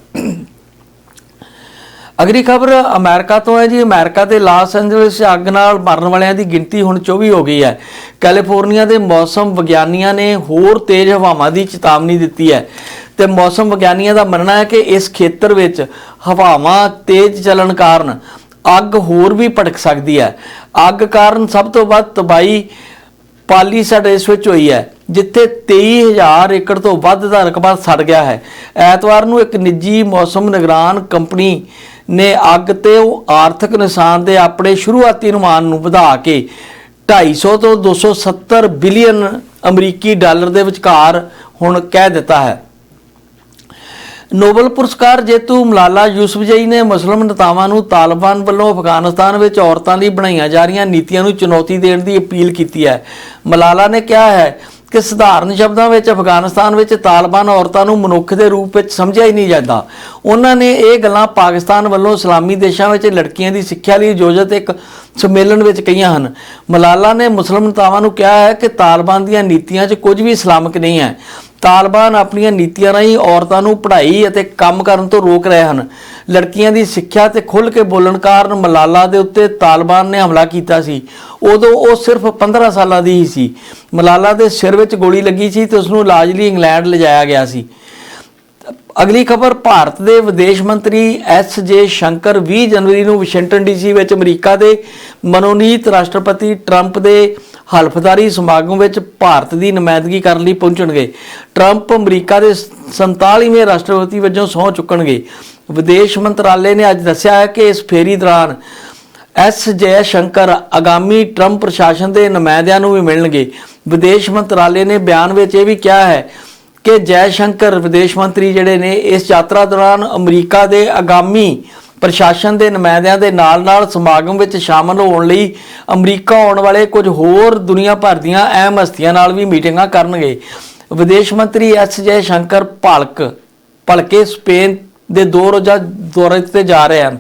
ਅਗਲੀ ਖਬਰ ਅਮਰੀਕਾ ਤੋਂ ਹੈ ਜੀ। ਅਮਰੀਕਾ ਦੇ ਲਾਸ ਐਂਜਲਸ 'ਚ ਅੱਗ ਨਾਲ ਮਰਨ ਵਾਲਿਆਂ ਦੀ ਗਿਣਤੀ ਹੁਣ 24 ਹੋ ਗਈ ਹੈ। ਕੈਲੀਫੋਰਨੀਆ ਦੇ ਮੌਸਮ ਵਿਗਿਆਨੀਆਂ ਨੇ ਹੋਰ ਤੇਜ਼ ਹਵਾਵਾਂ ਦੀ ਚੇਤਾਵਨੀ ਦਿੱਤੀ ਹੈ। ਤੇ ਮੌਸਮ ਵਿਗਿਆਨੀਆਂ ਦਾ ਮੰਨਣਾ ਹੈ ਕਿ ਇਸ ਖੇਤਰ ਵਿੱਚ ਹਵਾਵਾਂ ਤੇਜ਼ ਚੱਲਣ ਕਾਰਨ ਅੱਗ ਹੋਰ ਵੀ ਭੜਕ ਸਕਦੀ ਹੈ। ਅੱਗ ਕਾਰਨ ਸਭ ਤੋਂ ਵੱਧ ਤਬਾਹੀ ਪਾਲੀਸਡ ਇਸ ਵਿੱਚ ਹੋਈ ਹੈ, ਜਿੱਥੇ 23000 ਏਕੜ ਤੋਂ ਵੱਧ ਦਾ ਰਕਬਾ ਸੜ ਗਿਆ ਹੈ। ਐਤਵਾਰ ਨੂੰ ਇੱਕ ਨਿੱਜੀ ਮੌਸਮ ਨਿਗਰਾਨ ਕੰਪਨੀ ਨੇ ਅੱਗ ਤੇ ਉਹ ਆਰਥਿਕ ਨੁਕਸਾਨ ਦੇ ਆਪਣੇ ਸ਼ੁਰੂਆਤੀ ਅਨੁਮਾਨ ਨੂੰ ਵਧਾ ਕੇ 250 ਤੋਂ 270 ਬਿਲੀਅਨ ਅਮਰੀਕੀ ਡਾਲਰ ਦੇ ਵਿਚਕਾਰ ਹੁਣ ਕਹਿ ਦਿੱਤਾ ਹੈ। ਨੋਬਲ ਪੁਰਸਕਾਰ ਜੇਤੂ ਮਲਾਲਾ ਯੂਸਫਜ਼ਈ ਨੇ ਮੁਸਲਮ ਨੇਤਾਵਾਂ ਨੂੰ ਤਾਲਿਬਾਨ ਵੱਲੋਂ ਅਫਗਾਨਿਸਤਾਨ ਵਿੱਚ ਔਰਤਾਂ ਲਈ ਬਣਾਈਆਂ ਜਾ ਰਹੀਆਂ ਨੀਤੀਆਂ ਨੂੰ ਚੁਣੌਤੀ ਦੇਣ ਦੀ ਅਪੀਲ ਕੀਤੀ ਹੈ। ਮਲਾਲਾ ਨੇ ਕਿਹਾ ਹੈ ਕਿ ਸਧਾਰਨ ਸ਼ਬਦਾਂ ਵਿੱਚ ਅਫਗਾਨਿਸਤਾਨ ਵਿੱਚ ਤਾਲਿਬਾਨ ਔਰਤਾਂ ਨੂੰ ਮਨੁੱਖ ਦੇ ਰੂਪ ਵਿੱਚ ਸਮਝਿਆ ਹੀ ਨਹੀਂ ਜਾਂਦਾ। ਉਹਨਾਂ ਨੇ ਇਹ ਗੱਲਾਂ ਪਾਕਿਸਤਾਨ ਵੱਲੋਂ ਇਸਲਾਮੀ ਦੇਸ਼ਾਂ ਵਿੱਚ ਲੜਕੀਆਂ ਦੀ ਸਿੱਖਿਆ ਲਈ ਆਯੋਜਿਤ ਇੱਕ ਸੰਮੇਲਨ ਵਿੱਚ ਕਹੀਆਂ ਹਨ। ਮਲਾਲਾ ਨੇ ਮੁਸਲਮ ਨੇਤਾਵਾਂ ਨੂੰ ਕਿਹਾ ਹੈ ਕਿ ਤਾਲਿਬਾਨ ਦੀਆਂ ਨੀਤੀਆਂ 'ਚ ਕੁਝ ਵੀ ਇਸਲਾਮਿਕ ਨਹੀਂ ਹੈ। ਤਾਲਿਬਾਨ ਆਪਣੀਆਂ ਨੀਤੀਆਂ ਰਾਹੀਂ ਔਰਤਾਂ ਨੂੰ ਪੜ੍ਹਾਈ ਅਤੇ ਕੰਮ ਕਰਨ ਤੋਂ ਰੋਕ ਰਹੇ ਹਨ। ਲੜਕੀਆਂ ਦੀ ਸਿੱਖਿਆ ਤੇ ਖੁੱਲ੍ਹ ਕੇ ਬੋਲਣ ਕਾਰਨ ਮਲਾਲਾ ਦੇ ਉੱਤੇ ਤਾਲਿਬਾਨ ਨੇ ਹਮਲਾ ਕੀਤਾ ਸੀ। ਉਦੋਂ ਉਹ ਸਿਰਫ 15 ਸਾਲਾਂ ਦੀ ਹੀ ਸੀ। ਮਲਾਲਾ ਦੇ ਸਿਰ ਵਿੱਚ ਗੋਲੀ ਲੱਗੀ ਸੀ ਤੇ ਉਸ ਨੂੰ ਇਲਾਜ ਲਈ ਇੰਗਲੈਂਡ ਲਿਜਾਇਆ ਗਿਆ ਸੀ। ਅਗਲੀ ਖਬਰ, ਭਾਰਤ ਦੇ ਵਿਦੇਸ਼ ਮੰਤਰੀ ਐਸ ਜੇ ਸ਼ੰਕਰ 20 ਜਨਵਰੀ ਨੂੰ ਵਾਸ਼ਿੰਗਟਨ ਡੀਸੀ ਵਿੱਚ ਅਮਰੀਕਾ ਦੇ ਮਨੋਨੀਤ ਰਾਸ਼ਟਰਪਤੀ ਟਰੰਪ ਦੇ ਹਲਫਦਾਰੀ ਸਮਾਗਮ ਵਿੱਚ ਭਾਰਤ ਦੀ ਨੁਮਾਇੰਦਗੀ ਕਰਨ ਲਈ ਪਹੁੰਚਣਗੇ। ਟਰੰਪ ਅਮਰੀਕਾ ਦੇ 47ਵੇਂ ਰਾਸ਼ਟਰਪਤੀ ਵਜੋਂ ਸਹੁੰ ਚੁੱਕਣਗੇ। ਵਿਦੇਸ਼ ਮੰਤਰਾਲੇ ਨੇ ਅੱਜ ਦੱਸਿਆ ਹੈ ਕਿ ਇਸ ਫੇਰੀ ਦੌਰਾਨ ਐਸ ਜੈ ਸ਼ੰਕਰ ਆਗਾਮੀ ਟਰੰਪ ਪ੍ਰਸ਼ਾਸਨ ਦੇ ਨੁਮਾਇੰਦਿਆਂ ਨੂੰ ਵੀ ਮਿਲਣਗੇ। ਵਿਦੇਸ਼ ਮੰਤਰਾਲੇ ਨੇ ਬਿਆਨ ਵਿੱਚ ਇਹ ਵੀ ਕਿਹਾ ਹੈ ਕਿ ਜੈ ਸ਼ੰਕਰ ਵਿਦੇਸ਼ ਮੰਤਰੀ ਜਿਹੜੇ ਨੇ, ਇਸ ਯਾਤਰਾ ਦੌਰਾਨ ਅਮਰੀਕਾ ਦੇ ਆਗਾਮੀ ਪ੍ਰਸ਼ਾਸਨ ਦੇ ਨੁਮਾਇੰਦਿਆਂ ਦੇ ਨਾਲ-ਨਾਲ ਸਮਾਗਮ ਵਿੱਚ ਸ਼ਾਮਲ ਹੋਣ ਲਈ ਅਮਰੀਕਾ ਆਉਣ ਵਾਲੇ ਕੁਝ ਹੋਰ ਦੁਨੀਆ ਭਰ ਦੀਆਂ ਅਹਿਮ ਹਸਤੀਆਂ ਨਾਲ ਵੀ ਮੀਟਿੰਗਾਂ ਕਰਨਗੇ। ਵਿਦੇਸ਼ ਮੰਤਰੀ ਐਸ ਜੈ ਸ਼ੰਕਰ ਭਲਕ ਭਲਕੇ ਸਪੇਨ ਦੇ ਦੋ ਰੋਜ਼ਾ ਦੌਰੇ ਤੇ ਜਾ ਰਹੇ ਹਨ।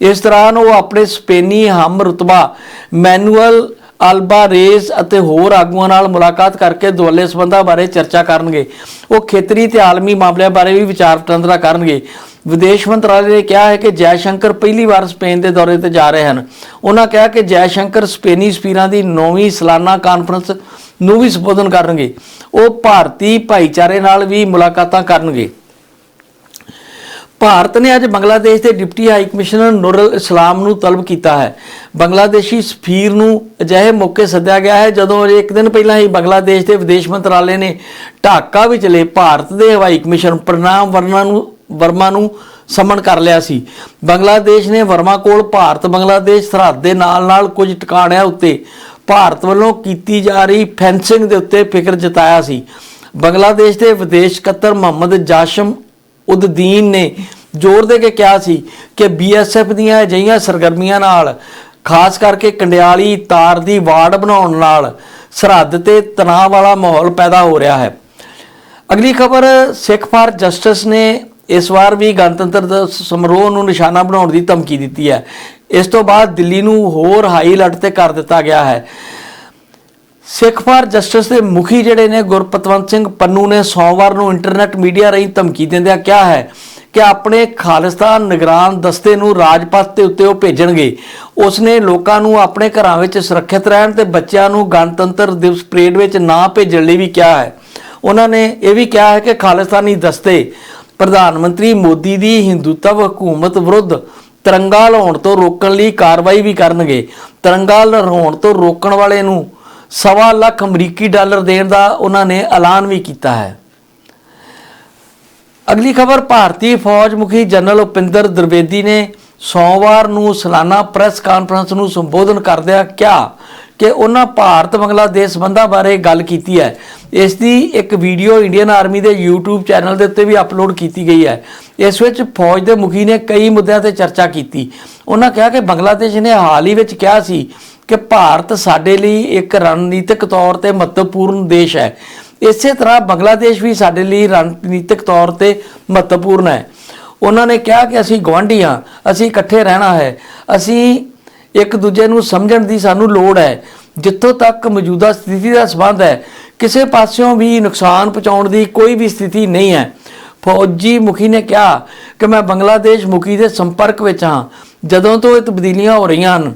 ਇਸ ਦੌਰਾਨ ਉਹ ਆਪਣੇ ਸਪੇਨੀ ਹਮ ਰਤਬਾ ਮੈਨੂਅਲ ਅਲਬਾਰੇਜ਼ ਅਤੇ ਹੋਰ ਆਗੂਆਂ ਨਾਲ ਮੁਲਾਕਾਤ ਕਰਕੇ ਦੁਆਲੇ ਸਬੰਧਾਂ ਬਾਰੇ ਚਰਚਾ ਕਰਨਗੇ। ਉਹ ਖੇਤਰੀ ਤੇ ਆਲਮੀ ਮਾਮਲਿਆਂ ਬਾਰੇ ਵੀ ਵਿਚਾਰ ਵਟਾਂਦਰਾ ਕਰਨਗੇ। ਵਿਦੇਸ਼ ਮੰਤਰਾਲੇ ਨੇ ਕਿਹਾ ਹੈ ਕਿ ਜੈ ਸ਼ੰਕਰ ਪਹਿਲੀ ਵਾਰ ਸਪੇਨ ਦੇ ਦੌਰੇ ਤੇ ਜਾ ਰਹੇ ਹਨ। ਉਹਨਾਂ ਕਿਹਾ ਕਿ ਜੈ ਸ਼ੰਕਰ ਸਪੇਨੀ ਸਪੀਰਾਂ ਦੀ 9ਵੀਂ ਸਾਲਾਨਾ ਕਾਨਫਰੰਸ ਨੂੰ ਵੀ ਸੰਬੋਧਨ ਕਰਨਗੇ। ਉਹ ਭਾਰਤੀ ਭਾਈਚਾਰੇ ਨਾਲ ਵੀ ਮੁਲਾਕਾਤਾਂ ਕਰਨਗੇ। ਭਾਰਤ ਨੇ ਅੱਜ ਬੰਗਲਾਦੇਸ਼ ਦੇ deputy high commissioner Nurul Islam ਨੂੰ ਤਲਬ ਕੀਤਾ ਹੈ। ਬੰਗਲਾਦੇਸ਼ੀ ਸਫੀਰ ਨੂੰ ਅਜਿਹੇ ਮੌਕੇ ਸੱਦਿਆ ਗਿਆ ਹੈ ਜਦੋਂ ਇੱਕ ਦਿਨ ਪਹਿਲਾਂ ਹੀ ਬੰਗਲਾਦੇਸ਼ ਦੇ ਵਿਦੇਸ਼ ਮੰਤਰਾਲੇ ਨੇ ਢਾਕਾ ਵਿੱਚ ਚਲੇ ਭਾਰਤ ਦੇ ਹਵਾਈ ਕਮਿਸ਼ਨ ਪ੍ਰਣਾਮ ਵਰਮਾ ਨੂੰ ਵਰਮਾ ਨੂੰ ਸਮਨ ਕਰ ਲਿਆ ਸੀ। ਬੰਗਲਾਦੇਸ਼ ਨੇ ਵਰਮਾ ਕੋਲ ਭਾਰਤ ਬੰਗਲਾਦੇਸ਼ ਸਰਹੱਦ ਦੇ ਨਾਲ-ਨਾਲ ਕੁਝ ਟਿਕਾਣਿਆਂ ਉੱਤੇ ਭਾਰਤ ਵੱਲੋਂ ਕੀਤੀ ਜਾ ਰਹੀ ਫੈਂਸਿੰਗ ਦੇ ਉੱਤੇ ਫਿਕਰ ਜਤਾਇਆ ਸੀ। ਬੰਗਲਾਦੇਸ਼ ਦੇ ਵਿਦੇਸ਼ ਸਕੱਤਰ ਮੁਹੰਮਦ ਜਾਸ਼ਮ ਉਦਦੀਨ ਨੇ ਜ਼ੋਰ ਦੇ ਕੇ ਕਿਹਾ ਸੀ ਕਿ ਬੀਐਸਐਫ ਦੀਆਂ ਅਜਿਹੀਆਂ ਸਰਗਰਮੀਆਂ ਨਾਲ, ਖਾਸ ਕਰਕੇ ਕੰਡਿਆਲੀ ਤਾਰ ਦੀ ਵਾਰਡ ਬਣਾਉਣ ਨਾਲ ਸਰਹੱਦ ਤੇ ਤਣਾਅ ਵਾਲਾ ਮਾਹੌਲ ਪੈਦਾ ਹੋ ਰਿਹਾ ਹੈ। ਅਗਲੀ ਖਬਰ, ਸਿੱਖ ਫਾਰ ਜਸਟਿਸ ਨੇ ਇਸ ਵਾਰ ਵੀ ਗਣਤੰਤਰ ਦਿਵਸ ਸਮਾਰੋਹ ਨੂੰ ਨਿਸ਼ਾਨਾ ਬਣਾਉਣ ਦੀ ਧਮਕੀ ਦਿੱਤੀ ਹੈ। ਇਸ ਤੋਂ ਬਾਅਦ ਦਿੱਲੀ ਨੂੰ ਹੋਰ ਹਾਈ ਅਲਰਟ ਤੇ ਕਰ ਦਿੱਤਾ ਗਿਆ ਹੈ। ਸਿੱਖ ਫਾਰ ਜਸਟਿਸ ਦੇ ਮੁਖੀ ਜਿਹੜੇ ਨੇ ਗੁਰਪਤਵੰਤ ਸਿੰਘ ਪੰਨੂ ਨੇ ਸੋਮਵਾਰ ਨੂੰ ਇੰਟਰਨੈਟ ਮੀਡੀਆ ਰਾਹੀਂ ਧਮਕੀ ਦਿੰਦਿਆਂ ਕਿਹਾ ਹੈ ਕਿ ਆਪਣੇ ਖਾਲਿਸਤਾਨ ਨਿਗਰਾਨ ਦਸਤੇ ਨੂੰ ਰਾਜਪਥ ਦੇ ਉੱਤੇ ਉਹ ਭੇਜਣਗੇ। ਉਸਨੇ ਲੋਕਾਂ ਨੂੰ ਆਪਣੇ ਘਰਾਂ ਵਿੱਚ ਸੁਰੱਖਿਅਤ ਰਹਿਣ ਤੇ ਬੱਚਿਆਂ ਨੂੰ ਗਣਤੰਤਰ ਦਿਵਸ ਪਰੇਡ ਵਿੱਚ ਨਾ ਭੇਜਣ ਲਈ ਵੀ ਕਿਹਾ ਹੈ। ਉਹਨਾਂ ਨੇ ਇਹ ਵੀ ਕਿਹਾ ਹੈ ਕਿ ਖਾਲਿਸਤਾਨੀ ਦਸਤੇ ਪ੍ਰਧਾਨ ਮੰਤਰੀ ਮੋਦੀ ਦੀ ਹਿੰਦੂਤਵ ਹਕੂਮਤ ਵਿਰੁੱਧ ਤਿਰੰਗਾ ਲਾਉਣ ਤੋਂ ਰੋਕਣ ਲਈ ਕਾਰਵਾਈ ਵੀ ਕਰਨਗੇ। ਤਿਰੰਗਾ ਲਹਿਰਾਉਣ ਤੋਂ ਰੋਕਣ ਵਾਲੇ ਨੂੰ ਸਵਾ ਲੱਖ ਅਮਰੀਕੀ ਡਾਲਰ ਦੇਣ ਦਾ ਉਹਨਾਂ ਨੇ ਐਲਾਨ ਵੀ ਕੀਤਾ ਹੈ ਅਗਲੀ ਖਬਰ ਭਾਰਤੀ ਫੌਜ ਮੁਖੀ ਜਨਰਲ ਉਪਿੰਦਰ ਦਰਵੇਦੀ ਨੇ ਸੋਮਵਾਰ ਨੂੰ ਸਾਲਾਨਾ ਪ੍ਰੈਸ ਕਾਨਫਰੰਸ ਨੂੰ ਸੰਬੋਧਨ ਕਰਦਿਆਂ ਕਿਹਾ ਕਿ ਉਹਨਾਂ ਭਾਰਤ ਬੰਗਲਾਦੇਸ਼ ਸੰਬੰਧਾਂ ਬਾਰੇ ਗੱਲ ਕੀਤੀ ਹੈ ਇਸ ਦੀ ਇੱਕ ਵੀਡੀਓ ਇੰਡੀਅਨ ਆਰਮੀ ਦੇ YouTube ਚੈਨਲ ਦੇ ਉੱਤੇ ਵੀ ਅਪਲੋਡ ਕੀਤੀ ਗਈ ਹੈ ਇਸ ਵਿੱਚ ਫੌਜ ਦੇ ਮੁਖੀ ਨੇ ਕਈ ਮੁੱਦਿਆਂ ਤੇ ਚਰਚਾ ਕੀਤੀ ਉਹਨਾਂ ਕਿਹਾ ਕਿ ਬੰਗਲਾਦੇਸ਼ ਨੇ ਹਾਲ ਹੀ ਵਿੱਚ ਕਿਹਾ ਸੀ ਕਿ ਭਾਰਤ ਸਾਡੇ ਲਈ ਇੱਕ ਰਣਨੀਤਿਕ ਤੌਰ ਤੇ ਮਹੱਤਵਪੂਰਨ ਦੇਸ਼ ਹੈ। ਇਸੇ ਤਰ੍ਹਾਂ ਬੰਗਲਾਦੇਸ਼ ਵੀ ਸਾਡੇ ਲਈ ਰਣਨੀਤਿਕ ਤੌਰ ਤੇ ਮਹੱਤਵਪੂਰਨ ਹੈ। ਉਹਨਾਂ ਨੇ ਕਿਹਾ ਕਿ ਅਸੀਂ ਗਵਾਂਢੀ ਹਾਂ ਅਸੀਂ ਇਕੱਠੇ ਰਹਿਣਾ ਹੈ। ਅਸੀਂ ਇੱਕ ਦੂਜੇ ਨੂੰ ਸਮਝਣ ਦੀ ਸਾਨੂੰ ਲੋੜ ਹੈ। ਜਿੱਥੋਂ ਤੱਕ ਮੌਜੂਦਾ ਸਥਿਤੀ ਦਾ ਸਬੰਧ ਹੈ, ਕਿਸੇ ਪਾਸਿਓਂ ਵੀ ਨੁਕਸਾਨ ਪਹੁੰਚਾਉਣ ਦੀ ਕੋਈ ਵੀ ਸਥਿਤੀ ਨਹੀਂ ਹੈ। ਫੌਜੀ ਮੁਖੀ ਨੇ ਕਿਹਾ ਕਿ ਮੈਂ ਬੰਗਲਾਦੇਸ਼ ਮੁਖੀ ਦੇ ਸੰਪਰਕ ਵਿੱਚ ਹਾਂ। ਜਦੋਂ ਤੋਂ ਇਹ ਤਬਦੀਲੀਆਂ ਹੋ ਰਹੀਆਂ ਹਨ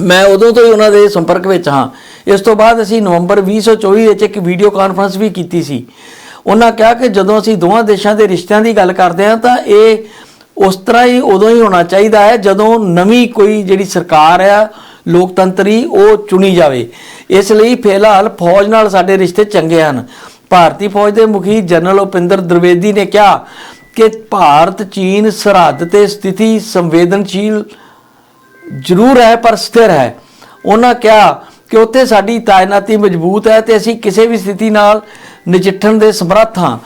ਮੈਂ ਉਦੋਂ ਤੋਂ ਹੀ ਉਹਨਾਂ ਦੇ ਸੰਪਰਕ ਵਿੱਚ ਹਾਂ। ਇਸ ਤੋਂ ਬਾਅਦ ਅਸੀਂ ਨਵੰਬਰ 2024 ਵਿੱਚ ਇੱਕ ਵੀਡੀਓ ਕਾਨਫਰੰਸ ਵੀ ਕੀਤੀ ਸੀ। ਉਹਨਾਂ ਕਿਹਾ ਕਿ ਜਦੋਂ ਅਸੀਂ ਦੋਵਾਂ ਦੇਸ਼ਾਂ ਦੇ ਰਿਸ਼ਤਿਆਂ ਦੀ ਗੱਲ ਕਰਦੇ ਹਾਂ ਤਾਂ ਇਹ ਉਸ ਤਰ੍ਹਾਂ ਹੀ ਉਦੋਂ ਹੀ ਹੋਣਾ ਚਾਹੀਦਾ ਹੈ ਜਦੋਂ ਨਵੀਂ ਕੋਈ ਜਿਹੜੀ ਸਰਕਾਰ ਆ, ਲੋਕਤੰਤਰੀ, ਉਹ ਚੁਣੀ ਜਾਵੇ। ਇਸ ਲਈ ਫਿਲਹਾਲ ਫੌਜ ਨਾਲ ਸਾਡੇ ਰਿਸ਼ਤੇ ਚੰਗੇ ਹਨ। ਭਾਰਤੀ ਫੌਜ ਦੇ ਮੁਖੀ ਜਨਰਲ ਉਪਿੰਦਰ ਦ੍ਰਿਵੇਦੀ ਨੇ ਕਿਹਾ ਕਿ ਭਾਰਤ, ਚੀਨ, ਸਰਹੱਦ ਤੇ ਸਥਿਤੀ ਸੰਵੇਦਨਸ਼ੀਲ ਜ਼ਰੂਰ ਹੈ, ਪਰ ਸਥਿਰ ਹੈ। ਉਹਨਾਂ ਕਿਹਾ ਕਿ ਉੱਥੇ ਸਾਡੀ ਤਾਇਨਾਤੀ ਮਜ਼ਬੂਤ ਹੈ ਤੇ ਅਸੀਂ ਕਿਸੇ ਵੀ ਸਥਿਤੀ ਨਾਲ ਨਜਿੱਠਣ ਦੇ ਸਮਰੱਥ ਹਾਂ।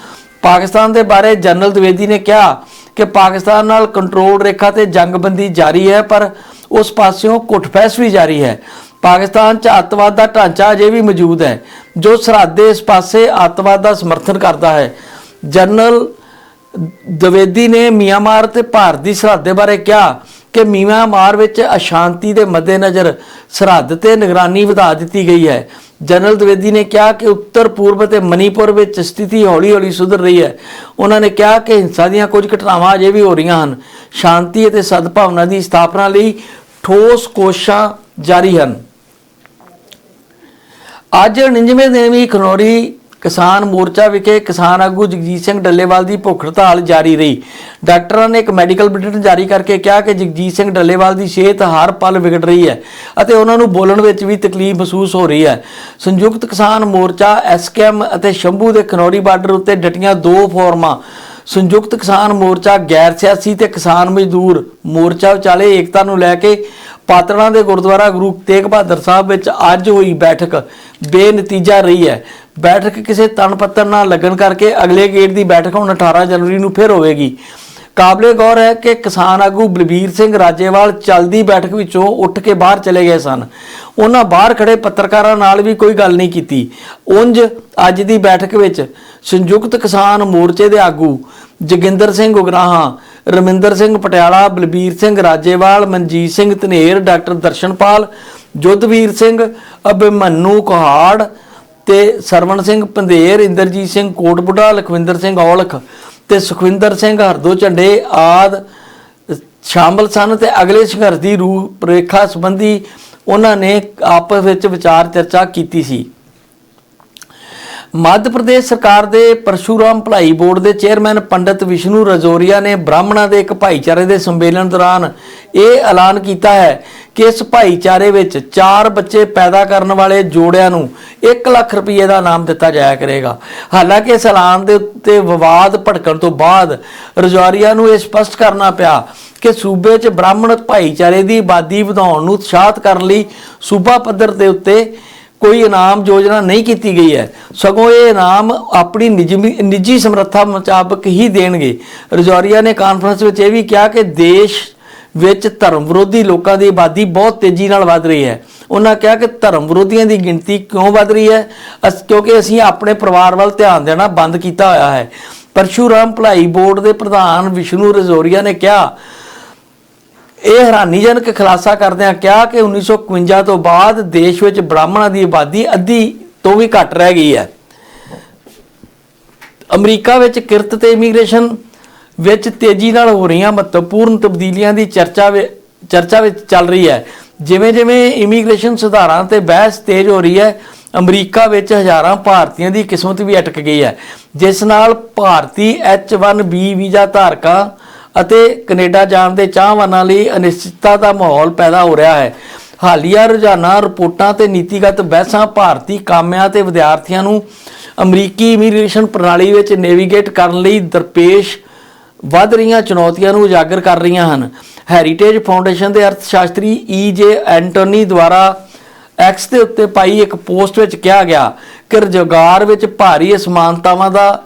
ਪਾਕਿਸਤਾਨ ਦੇ ਬਾਰੇ ਜਨਰਲ ਦਵੇਦੀ ਨੇ ਕਿਹਾ ਕਿ ਪਾਕਿਸਤਾਨ ਨਾਲ ਕੰਟਰੋਲ ਰੇਖਾ ਤੇ ਜੰਗਬੰਦੀ ਜਾਰੀ ਹੈ, ਪਰ ਉਸ ਪਾਸਿਓਂ ਘੁੱਟਪੈਸ ਵੀ ਜਾਰੀ ਹੈ। ਪਾਕਿਸਤਾਨ 'ਚ ਅੱਤਵਾਦ ਦਾ ਢਾਂਚਾ ਅਜੇ ਵੀ ਮੌਜੂਦ ਹੈ, ਜੋ ਸਰਹੱਦ ਦੇ ਇਸ ਪਾਸੇ ਅੱਤਵਾਦ ਦਾ ਸਮਰਥਨ ਕਰਦਾ ਹੈ। ਜਨਰਲ ਦਵੇਦੀ ਨੇ ਮਿਆਂਮਾਰ ਤੇ ਭਾਰਤ ਦੀ ਸਰਹੱਦ ਦੇ ਬਾਰੇ ਕਿਹਾ ਕਿ ਮਿਆਂਮਾਰ ਵਿੱਚ ਅਸ਼ਾਂਤੀ ਦੇ ਮੱਦੇਨਜ਼ਰ ਸਰਹੱਦ ਤੇ ਨਿਗਰਾਨੀ ਵਧਾ ਦਿੱਤੀ ਗਈ ਹੈ। ਜਨਰਲ ਦਵੇਦੀ ਨੇ ਕਿਹਾ ਕਿ ਉੱਤਰ ਪੂਰਬ ਤੇ ਮਨੀਪੁਰ ਵਿੱਚ ਸਥਿਤੀ ਹੌਲੀ-ਹੌਲੀ ਸੁਧਰ ਰਹੀ ਹੈ। ਉਹਨਾਂ ਨੇ ਕਿਹਾ ਕਿ ਹਿੰਸਾ ਦੀਆਂ ਕੁਝ ਘਟਨਾਵਾਂ ਅਜੇ ਵੀ ਹੋ ਰਹੀਆਂ ਹਨ। ਸ਼ਾਂਤੀ ਅਤੇ ਸਦਭਾਵਨਾ ਦੀ ਸਥਾਪਨਾ ਲਈ ਠੋਸ ਕੋਸ਼ਿਸ਼ਾਂ ਜਾਰੀ ਹਨ। ਅੱਜ 99ਵੇਂ ਦਿਨ ਵੀ ਖਨੌਰੀ ਕਿਸਾਨ ਮੋਰਚਾ ਵਿਖੇ ਕਿਸਾਨ ਆਗੂ ਜਗਜੀਤ ਸਿੰਘ ਡੱਲੇਵਾਲ ਦੀ ਭੁੱਖ ਹੜਤਾਲ ਜਾਰੀ ਰਹੀ। ਡਾਕਟਰਾਂ ਨੇ ਇੱਕ ਮੈਡੀਕਲ ਬੁਲੇਟਿਨ ਜਾਰੀ ਕਰਕੇ ਕਿਹਾ ਕਿ ਜਗਜੀਤ ਸਿੰਘ ਡੱਲੇਵਾਲ ਦੀ ਸਿਹਤ ਹਰ ਪਲ ਵਿਗੜ ਰਹੀ ਹੈ ਅਤੇ ਉਹਨਾਂ ਨੂੰ ਬੋਲਣ ਵਿੱਚ ਵੀ ਤਕਲੀਫ ਮਹਿਸੂਸ ਹੋ ਰਹੀ ਹੈ। ਸੰਯੁਕਤ ਕਿਸਾਨ ਮੋਰਚਾ, ਐਸਕੇਐਮ ਅਤੇ ਸ਼ੰਭੂ ਦੇ ਖਨੌਰੀ ਬਾਰਡਰ ਉੱਤੇ ਡਟੀਆਂ ਦੋ ਫੋਰਮਾਂ, ਸੰਯੁਕਤ ਕਿਸਾਨ ਮੋਰਚਾ ਗੈਰ ਸਿਆਸੀ ਤੇ ਕਿਸਾਨ ਮਜ਼ਦੂਰ ਮੋਰਚਾ ਵਿਚਾਲੇ ਏਕਤਾ ਨੂੰ ਲੈ ਕੇ ਪਾਤੜਾਂ ਦੇ ਗੁਰਦੁਆਰਾ ਗੁਰੂ ਤੇਗ ਬਹਾਦਰ ਸਾਹਿਬ ਵਿੱਚ ਅੱਜ ਹੋਈ ਬੈਠਕ। ਬੇਨਤੀਜਾ ਰਹੀ ਹੈ। ਬੈਠਕ ਕਿਸੇ ਤਣਪੱਤਰ ਨਾਲ ਲੱਗਣ ਕਰਕੇ ਅਗਲੇ ਗੇੜ ਦੀ ਬੈਠਕ ਹੁਣ 18 ਜਨਵਰੀ ਨੂੰ ਫਿਰ ਹੋਵੇਗੀ। ਕਾਬਲੇ ਗੌਰ ਹੈ ਕਿ ਕਿਸਾਨ ਆਗੂ ਬਲਬੀਰ ਸਿੰਘ ਰਾਜੇਵਾਲ ਚਲਦੀ ਬੈਠਕ ਵਿੱਚੋਂ ਉੱਠ ਕੇ ਬਾਹਰ ਚਲੇ ਗਏ ਸਨ। ਉਹਨਾਂ ਬਾਹਰ ਖੜੇ ਪੱਤਰਕਾਰਾਂ ਨਾਲ ਵੀ ਕੋਈ ਗੱਲ ਨਹੀਂ ਕੀਤੀ। ਉਂਝ ਅੱਜ ਦੀ ਬੈਠਕ ਵਿੱਚ ਸੰਯੁਕਤ ਕਿਸਾਨ ਮੋਰਚੇ ਦੇ ਆਗੂ ਜੋਗਿੰਦਰ ਸਿੰਘ ਉਗਰਾਹਾਂ, ਰਮਿੰਦਰ ਸਿੰਘ ਪਟਿਆਲਾ, ਬਲਬੀਰ ਸਿੰਘ ਰਾਜੇਵਾਲ, ਮਨਜੀਤ ਸਿੰਘ ਧਨੇਰ, ਡਾਕਟਰ ਦਰਸ਼ਨਪਾਲ, ਜੁੱਧਵੀਰ ਸਿੰਘ ਅਭਿਮਨੂ ਕੁਹਾੜ ਤੇ ਸਰਵਣ ਸਿੰਘ ਪੰਧੇਰ, ਇੰਦਰਜੀਤ ਸਿੰਘ ਕੋਟਬੁੱਢਾ, ਲਖਵਿੰਦਰ ਸਿੰਘ ਔਲਖ ਤੇ ਸੁਖਵਿੰਦਰ ਸਿੰਘ ਹਰਦੋ ਝੰਡੇ ਆਦ ਸ਼ਾਮਲ ਸਨ ਤੇ ਅਗਲੇ ਸੰਘਰਸ਼ ਦੀ ਰੂਪ ਰੇਖਾ ਸੰਬੰਧੀ ਉਹਨਾਂ ਨੇ ਆਪਸ ਵਿੱਚ ਵਿਚਾਰ ਚਰਚਾ ਕੀਤੀ ਸੀ। ਮੱਧ ਪ੍ਰਦੇਸ਼ ਸਰਕਾਰ ਦੇ ਪਰਸ਼ੂਰਾਮ ਭਲਾਈ ਬੋਰਡ ਦੇ ਚੇਅਰਮੈਨ ਪੰਡਿਤ ਵਿਸ਼ਨੂੰ ਰਜੋਰੀਆ ਨੇ ਬ੍ਰਾਹਮਣਾਂ ਦੇ ਇੱਕ ਭਾਈਚਾਰੇ ਦੇ ਸੰਮੇਲਨ ਦੌਰਾਨ ਇਹ ਐਲਾਨ ਕੀਤਾ ਹੈ ਕਿ ਇਸ ਭਾਈਚਾਰੇ ਵਿੱਚ ਚਾਰ ਬੱਚੇ ਪੈਦਾ ਕਰਨ ਵਾਲੇ ਜੋੜਿਆਂ ਨੂੰ 1 ਲੱਖ ਰੁਪਏ ਦਾ ਇਨਾਮ ਦਿੱਤਾ ਜਾਇਆ ਕਰੇਗਾ। ਹਾਲਾਂਕਿ ਇਸ ਐਲਾਨ ਦੇ ਉੱਤੇ ਵਿਵਾਦ ਭੜਕਣ ਤੋਂ ਬਾਅਦ ਰਜੋਰੀਆ ਨੂੰ ਇਹ ਸਪਸ਼ਟ ਕਰਨਾ ਪਿਆ ਕਿ ਸੂਬੇ 'ਚ ਬ੍ਰਾਹਮਣ ਭਾਈਚਾਰੇ ਦੀ ਆਬਾਦੀ ਵਧਾਉਣ ਨੂੰ ਉਤਸ਼ਾਹਿਤ ਕਰਨ ਲਈ ਸੂਬਾ ਪੱਧਰ ਦੇ ਉੱਤੇ ਕੋਈ ਇਨਾਮ ਯੋਜਨਾ ਨਹੀਂ ਕੀਤੀ ਗਈ ਹੈ। ਸਗੋਂ ਇਹ ਇਨਾਮ ਆਪਣੀ ਨਿਜਮੀ- ਨਿੱਜੀ ਸਮਰੱਥਾ ਮੁਤਾਬਕ ਹੀ ਦੇਣਗੇ। ਰਜੌਰੀਆ ਨੇ ਕਾਨਫਰੰਸ ਵਿੱਚ ਇਹ ਵੀ ਕਿਹਾ ਕਿ ਦੇਸ਼ ਵਿੱਚ ਧਰਮ ਵਿਰੋਧੀ ਲੋਕਾਂ ਦੀ ਆਬਾਦੀ ਬਹੁਤ ਤੇਜ਼ੀ ਨਾਲ ਵੱਧ ਰਹੀ ਹੈ। ਉਹਨਾਂ ਕਿਹਾ ਕਿ ਧਰਮ ਵਿਰੋਧੀਆਂ ਦੀ ਗਿਣਤੀ ਕਿਉਂ ਵੱਧ ਰਹੀ ਹੈ? ਅਸ- ਕਿਉਂਕਿ ਅਸੀਂ ਆਪਣੇ ਪਰਿਵਾਰ ਵੱਲ ਧਿਆਨ ਦੇਣਾ ਬੰਦ ਕੀਤਾ ਹੋਇਆ ਹੈ। ਪਰਸ਼ੂਰਾਮ ਭਲਾਈ ਬੋਰਡ ਦੇ ਪ੍ਰਧਾਨ ਵਿਸ਼ਨੂੰ ਰਜੌਰੀਆ ਨੇ ਕਿਹਾ ਇਹ ਹੈਰਾਨੀਜਨਕ ਖੁਲਾਸਾ ਕਰਦਿਆਂ ਕਿਹਾ ਕਿ 1951 ਤੋਂ ਬਾਅਦ ਦੇਸ਼ ਵਿੱਚ ਬ੍ਰਾਹਮਣਾਂ ਦੀ ਆਬਾਦੀ ਅੱਧੀ ਤੋਂ ਵੀ ਘੱਟ ਰਹਿ ਗਈ ਹੈ। ਅਮਰੀਕਾ ਵਿੱਚ ਕਿਰਤ ਤੇ ਇਮੀਗ੍ਰੇਸ਼ਨ ਵਿੱਚ ਤੇਜ਼ੀ ਨਾਲ ਹੋ ਰਹੀਆਂ ਮਹੱਤਵਪੂਰਨ ਤਬਦੀਲੀਆਂ ਦੀ ਚਰਚਾ ਵਿ- ਚਰਚਾ ਵਿੱਚ ਚੱਲ ਰਹੀ ਹੈ। ਜਿਵੇਂ ਜਿਵੇਂ ਇਮੀਗ੍ਰੇਸ਼ਨ ਸੁਧਾਰਾਂ ਤੇ ਬਹਿਸ ਤੇਜ਼ ਹੋ ਰਹੀ ਹੈ, ਅਮਰੀਕਾ ਵਿੱਚ ਹਜ਼ਾਰਾਂ ਭਾਰਤੀਆਂ ਦੀ ਕਿਸਮਤ ਵੀ ਅਟਕ ਗਈ ਹੈ। ਜਿਸ ਨਾਲ ਭਾਰਤੀ H1B ਵੀਜ਼ਾ ਧਾਰਕਾਂ ਅਤੇ ਕੈਨੇਡਾ ਜਾਣ ਦੇ ਚਾਹਵਾਨਾਂ ਲਈ ਅਨਿਸ਼ਚਿਤਤਾ ਦਾ ਮਾਹੌਲ ਪੈਦਾ ਹੋ ਰਿਹਾ ਹੈ। ਹਾਲੀਆ ਰੁਝਾਨਾਂ ਰਿਪੋਰਟਾਂ ਤੇ ਨੀਤੀਗਤ ਬਹਿਸਾਂ ਭਾਰਤੀ ਕਾਮਿਆਂ ਤੇ ਵਿਦਿਆਰਥੀਆਂ ਨੂੰ ਅਮਰੀਕੀ ਇਮੀਗ੍ਰੇਸ਼ਨ ਪ੍ਰਣਾਲੀ ਵਿੱਚ ਨੈਵੀਗੇਟ ਕਰਨ ਲਈ ਦਰਪੇਸ਼ ਵੱਧ ਰਹੀਆਂ ਚੁਣੌਤੀਆਂ ਨੂੰ ਉਜਾਗਰ ਕਰ ਰਹੀਆਂ ਹਨ। ਹੈਰੀਟੇਜ ਫਾਊਂਡੇਸ਼ਨ ਦੇ ਅਰਥਸ਼ਾਸਤਰੀ ਈ ਜੇ ਐਂਟੋਨੀ ਦੁਆਰਾ ਐਕਸ ਦੇ ਉੱਤੇ ਪਾਈ ਇੱਕ ਪੋਸਟ ਵਿੱਚ ਕਿਹਾ ਗਿਆ ਕਿ ਰੁਜ਼ਗਾਰ ਵਿੱਚ ਭਾਰੀ ਅਸਮਾਨਤਾਵਾਂ ਦਾ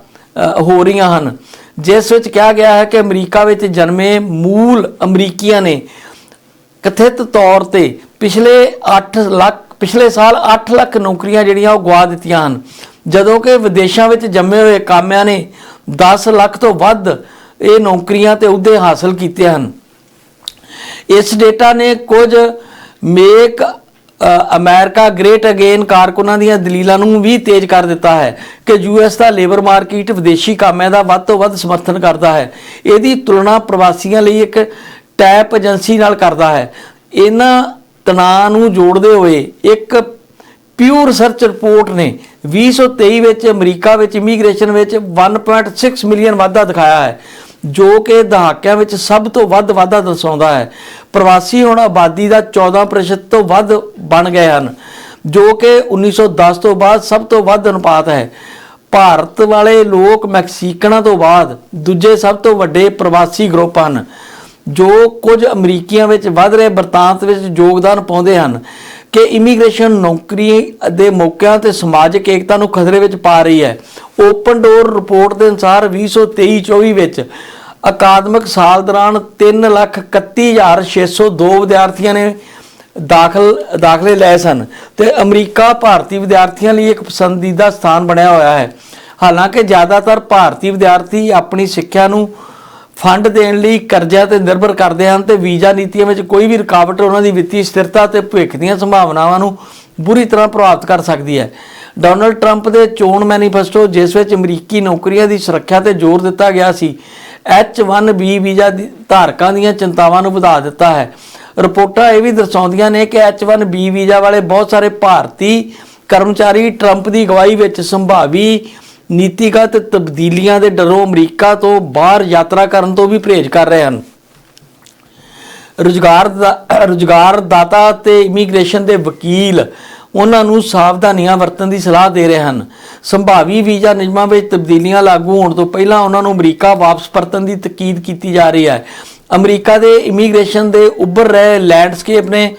ਹੋ ਰਹੀਆਂ ਹਨ। ਜਿਸ ਵਿੱਚ ਕਿਹਾ ਗਿਆ ਹੈ ਕਿ ਅਮਰੀਕਾ ਵਿੱਚ ਜਨਮੇ ਮੂਲ ਅਮਰੀਕੀਆਂ ਨੇ ਕਥਿਤ ਤੌਰ ਤੇ ਪਿਛਲੇ 8 ਲੱਖ, ਪਿਛਲੇ ਸਾਲ 8 ਲੱਖ ਨੌਕਰੀਆਂ ਜਿਹੜੀਆਂ ਉਹ ਗਵਾ ਦਿੱਤੀਆਂ ਹਨ। ਜਦੋਂ ਕਿ ਵਿਦੇਸ਼ਾਂ ਵਿੱਚ ਜੰਮੇ ਹੋਏ ਕਾਮਿਆਂ ਨੇ 10 ਲੱਖ ਤੋਂ ਵੱਧ ਇਹ ਨੌਕਰੀਆਂ ਤੇ ਅਹੁਦੇ ਹਾਸਲ ਕੀਤੇ ਹਨ। ਇਸ ਡੇਟਾ ਨੇ ਕੁਝ ਮੇਕ ਅਮਰੀਕਾ ਗ੍ਰੇਟ ਅਗੇਨ ਕਾਰਕੁਨਾਂ ਦੀਆਂ ਦਲੀਲਾਂ ਨੂੰ ਵੀ ਤੇਜ਼ ਕਰ ਦਿੱਤਾ ਹੈ ਕਿ ਯੂਐਸ ਦਾ ਲੇਬਰ ਮਾਰਕੀਟ ਵਿਦੇਸ਼ੀ ਕਾਮਿਆਂ ਦਾ ਵੱਧ ਤੋਂ ਵੱਧ ਸਮਰਥਨ ਕਰਦਾ ਹੈ। ਇਹਦੀ ਤੁਲਨਾ ਪ੍ਰਵਾਸੀਆਂ ਲਈ ਇੱਕ ਟੈਪ ਏਜੰਸੀ ਨਾਲ ਕਰਦਾ ਹੈ। ਇਹਨਾਂ ਤਣਾਅ ਨੂੰ ਜੋੜਦੇ ਹੋਏ ਇੱਕ ਪਿਊ ਰਿਸਰਚ ਰਿਪੋਰਟ ਨੇ 2023 ਵਿੱਚ ਅਮਰੀਕਾ ਵਿੱਚ ਇਮੀਗ੍ਰੇਸ਼ਨ ਵਿੱਚ 1.6 ਮਿਲੀਅਨ ਵਾਧਾ ਦਿਖਾਇਆ ਹੈ। ਜੋ ਕਿ ਦਹਾਕਿਆਂ ਵਿੱਚ ਸਭ ਤੋਂ ਵੱਧ ਵਾਧਾ ਦਰਸਾਉਂਦਾ ਹੈ। ਪ੍ਰਵਾਸੀ ਹੁਣ ਆਬਾਦੀ ਦਾ 14% ਤੋਂ ਵੱਧ ਬਣ ਗਏ ਹਨ, ਜੋ ਕਿ 1910 ਤੋਂ ਬਾਅਦ ਸਭ ਤੋਂ ਵੱਧ ਅਨੁਪਾਤ ਹੈ। ਭਾਰਤ ਵਾਲੇ ਲੋਕ ਮੈਕਸੀਕਨਾਂ ਤੋਂ ਬਾਅਦ ਦੂਜੇ ਸਭ ਤੋਂ ਵੱਡੇ ਪ੍ਰਵਾਸੀ ਗਰੁੱਪ ਹਨ, ਜੋ ਕੁਝ ਅਮਰੀਕੀਆਂ ਵਿੱਚ ਵੱਧ ਰਹੇ ਵਰਤਾਂਤ ਵਿੱਚ ਯੋਗਦਾਨ ਪਾਉਂਦੇ ਹਨ। ਕਿ ਇਮੀਗ੍ਰੇਸ਼ਨ ਨੌਕਰੀ ਦੇ ਮੌਕਿਆਂ ਤੇ ਸਮਾਜਿਕ ਏਕਤਾ ਨੂੰ ਖਤਰੇ ਵਿੱਚ ਪਾ ਰਹੀ ਹੈ। ਓਪਨ ਡੋਰ ਰਿਪੋਰਟ ਦੇ ਅਨੁਸਾਰ 2023-24 ਵਿੱਚ ਅਕਾਦਮਿਕ ਸਾਲ ਦੌਰਾਨ 331602 ਵਿਦਿਆਰਥੀਆਂ ਨੇ ਦਾਖਲ, ਦਾਖਲੇ ਲਏ ਸਨ ਤੇ ਅਮਰੀਕਾ ਭਾਰਤੀ ਵਿਦਿਆਰਥੀਆਂ ਲਈ ਇੱਕ ਪਸੰਦੀਦਾ ਸਥਾਨ ਬਣਿਆ ਹੋਇਆ ਹੈ। ਹਾਲਾਂਕਿ ਜ਼ਿਆਦਾਤਰ ਭਾਰਤੀ ਵਿਦਿਆਰਥੀ ਆਪਣੀ ਸਿੱਖਿਆ ਨੂੰ ਫੰਡ ਦੇਣ ਲਈ ਕਰਜ਼ਿਆਂ ਤੇ ਨਿਰਭਰ ਕਰਦੇ ਹਨ ਤੇ ਵੀਜ਼ਾ ਨੀਤੀਆਂ ਵਿੱਚ ਕੋਈ ਵੀ ਰੁਕਾਵਟ ਉਹਨਾਂ ਦੀ ਵਿੱਤੀ ਸਥਿਰਤਾ ਤੇ ਭਵਿੱਖ ਦੀਆਂ ਸੰਭਾਵਨਾਵਾਂ ਨੂੰ ਬੁਰੀ ਤਰ੍ਹਾਂ ਪ੍ਰਭਾਵਿਤ ਕਰ ਸਕਦੀ ਹੈ। ਡੋਨਲਡ ਟਰੰਪ ਦੇ ਚੋਣ ਮੈਨੀਫੈਸਟੋ, ਜਿਸ ਵਿੱਚ ਅਮਰੀਕੀ ਨੌਕਰੀਆਂ ਦੀ ਸੁਰੱਖਿਆ ਤੇ ਜ਼ੋਰ ਦਿੱਤਾ ਗਿਆ ਸੀ H1B ਵੀਜ਼ਾ ਦੀ ਧਾਰਕਾਂ ਦੀਆਂ ਚਿੰਤਾਵਾਂ ਨੂੰ ਵਧਾ ਦਿੱਤਾ ਹੈ। ਰਿਪੋਰਟਾਂ ਇਹ ਵੀ ਦਰਸਾਉਂਦੀਆਂ ਨੇ ਕਿ H1B ਵੀਜ਼ਾ ਵਾਲੇ ਬਹੁਤ ਸਾਰੇ ਭਾਰਤੀ ਕਰਮਚਾਰੀ ਟਰੰਪ ਦੀ ਅਗਵਾਈ ਵਿੱਚ ਸੰਭਾਵੀ ਨੀਤੀਗਤ ਤਬਦੀਲੀਆਂ ਦੇ ਡਰੋਂ ਅਮਰੀਕਾ ਤੋਂ ਬਾਹਰ ਯਾਤਰਾ ਕਰਨ ਤੋਂ ਵੀ ਪਰਹੇਜ਼ ਕਰ ਰਹੇ ਹਨ। ਰੁਜ਼ਗਾਰ ਦਾ- ਰੁਜ਼ਗਾਰ ਦਾਤਾ ਤੇ ਇਮੀਗ੍ਰੇਸ਼ਨ ਦੇ ਵਕੀਲ ਉਹਨਾਂ ਨੂੰ ਸਾਵਧਾਨੀਆਂ ਵਰਤਣ ਦੀ ਸਲਾਹ ਦੇ ਰਹੇ ਹਨ। ਸੰਭਾਵੀ ਵੀਜ਼ਾ ਨਿਯਮਾਂ ਵਿੱਚ ਤਬਦੀਲੀਆਂ ਲਾਗੂ ਹੋਣ ਤੋਂ ਪਹਿਲਾਂ ਉਹਨਾਂ ਨੂੰ ਅਮਰੀਕਾ ਵਾਪਸ ਪਰਤਣ ਦੀ ਤਕੀਦ ਕੀਤੀ ਜਾ ਰਹੀ ਹੈ। ਅਮਰੀਕਾ ਦੇ ਇਮੀਗ੍ਰੇਸ਼ਨ ਦੇ ਉੱਭਰ ਰਹੇ ਲੈਂਡਸਕੇਪ ਨੇ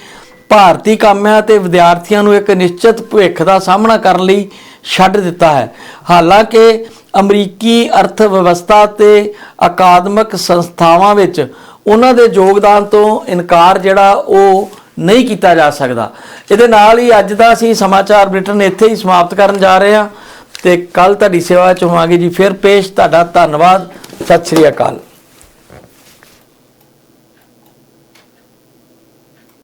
ਭਾਰਤੀ ਕਾਮਿਆਂ ਤੇ ਵਿਦਿਆਰਥੀਆਂ ਨੂੰ ਇੱਕ ਨਿਸ਼ਚਿਤ ਭਵਿੱਖ ਦਾ ਸਾਹਮਣਾ ਕਰਨ ਲਈ ਛੱਡ ਦਿੱਤਾ ਹੈ। ਹਾਲਾਂਕਿ ਅਮਰੀਕੀ ਅਰਥ ਵਿਵਸਥਾ ਤੇ ਅਕਾਦਮਿਕ ਸੰਸਥਾਵਾਂ ਵਿੱਚ ਉਹਨਾਂ ਦੇ ਯੋਗਦਾਨ ਤੋਂ ਇਨਕਾਰ ਜਿਹੜਾ ਉਹ ਨਹੀਂ ਕੀਤਾ ਜਾ ਸਕਦਾ। ਇਹਦੇ ਨਾਲ ਹੀ ਅੱਜ ਦਾ ਅਸੀਂ ਸਮਾਚਾਰ ਬ੍ਰਿਟਨ ਇੱਥੇ ਹੀ ਸਮਾਪਤ ਕਰਨ ਜਾ ਰਹੇ ਹਾਂ ਤੇ ਕੱਲ ਤੁਹਾਡੀ ਸੇਵਾ ਚ ਹੋਵਾਂਗੇ ਜੀ। ਫਿਰ ਪੇਸ਼ ਤੁਹਾਡਾ ਧੰਨਵਾਦ। ਸਤਿ ਸ੍ਰੀ ਅਕਾਲ।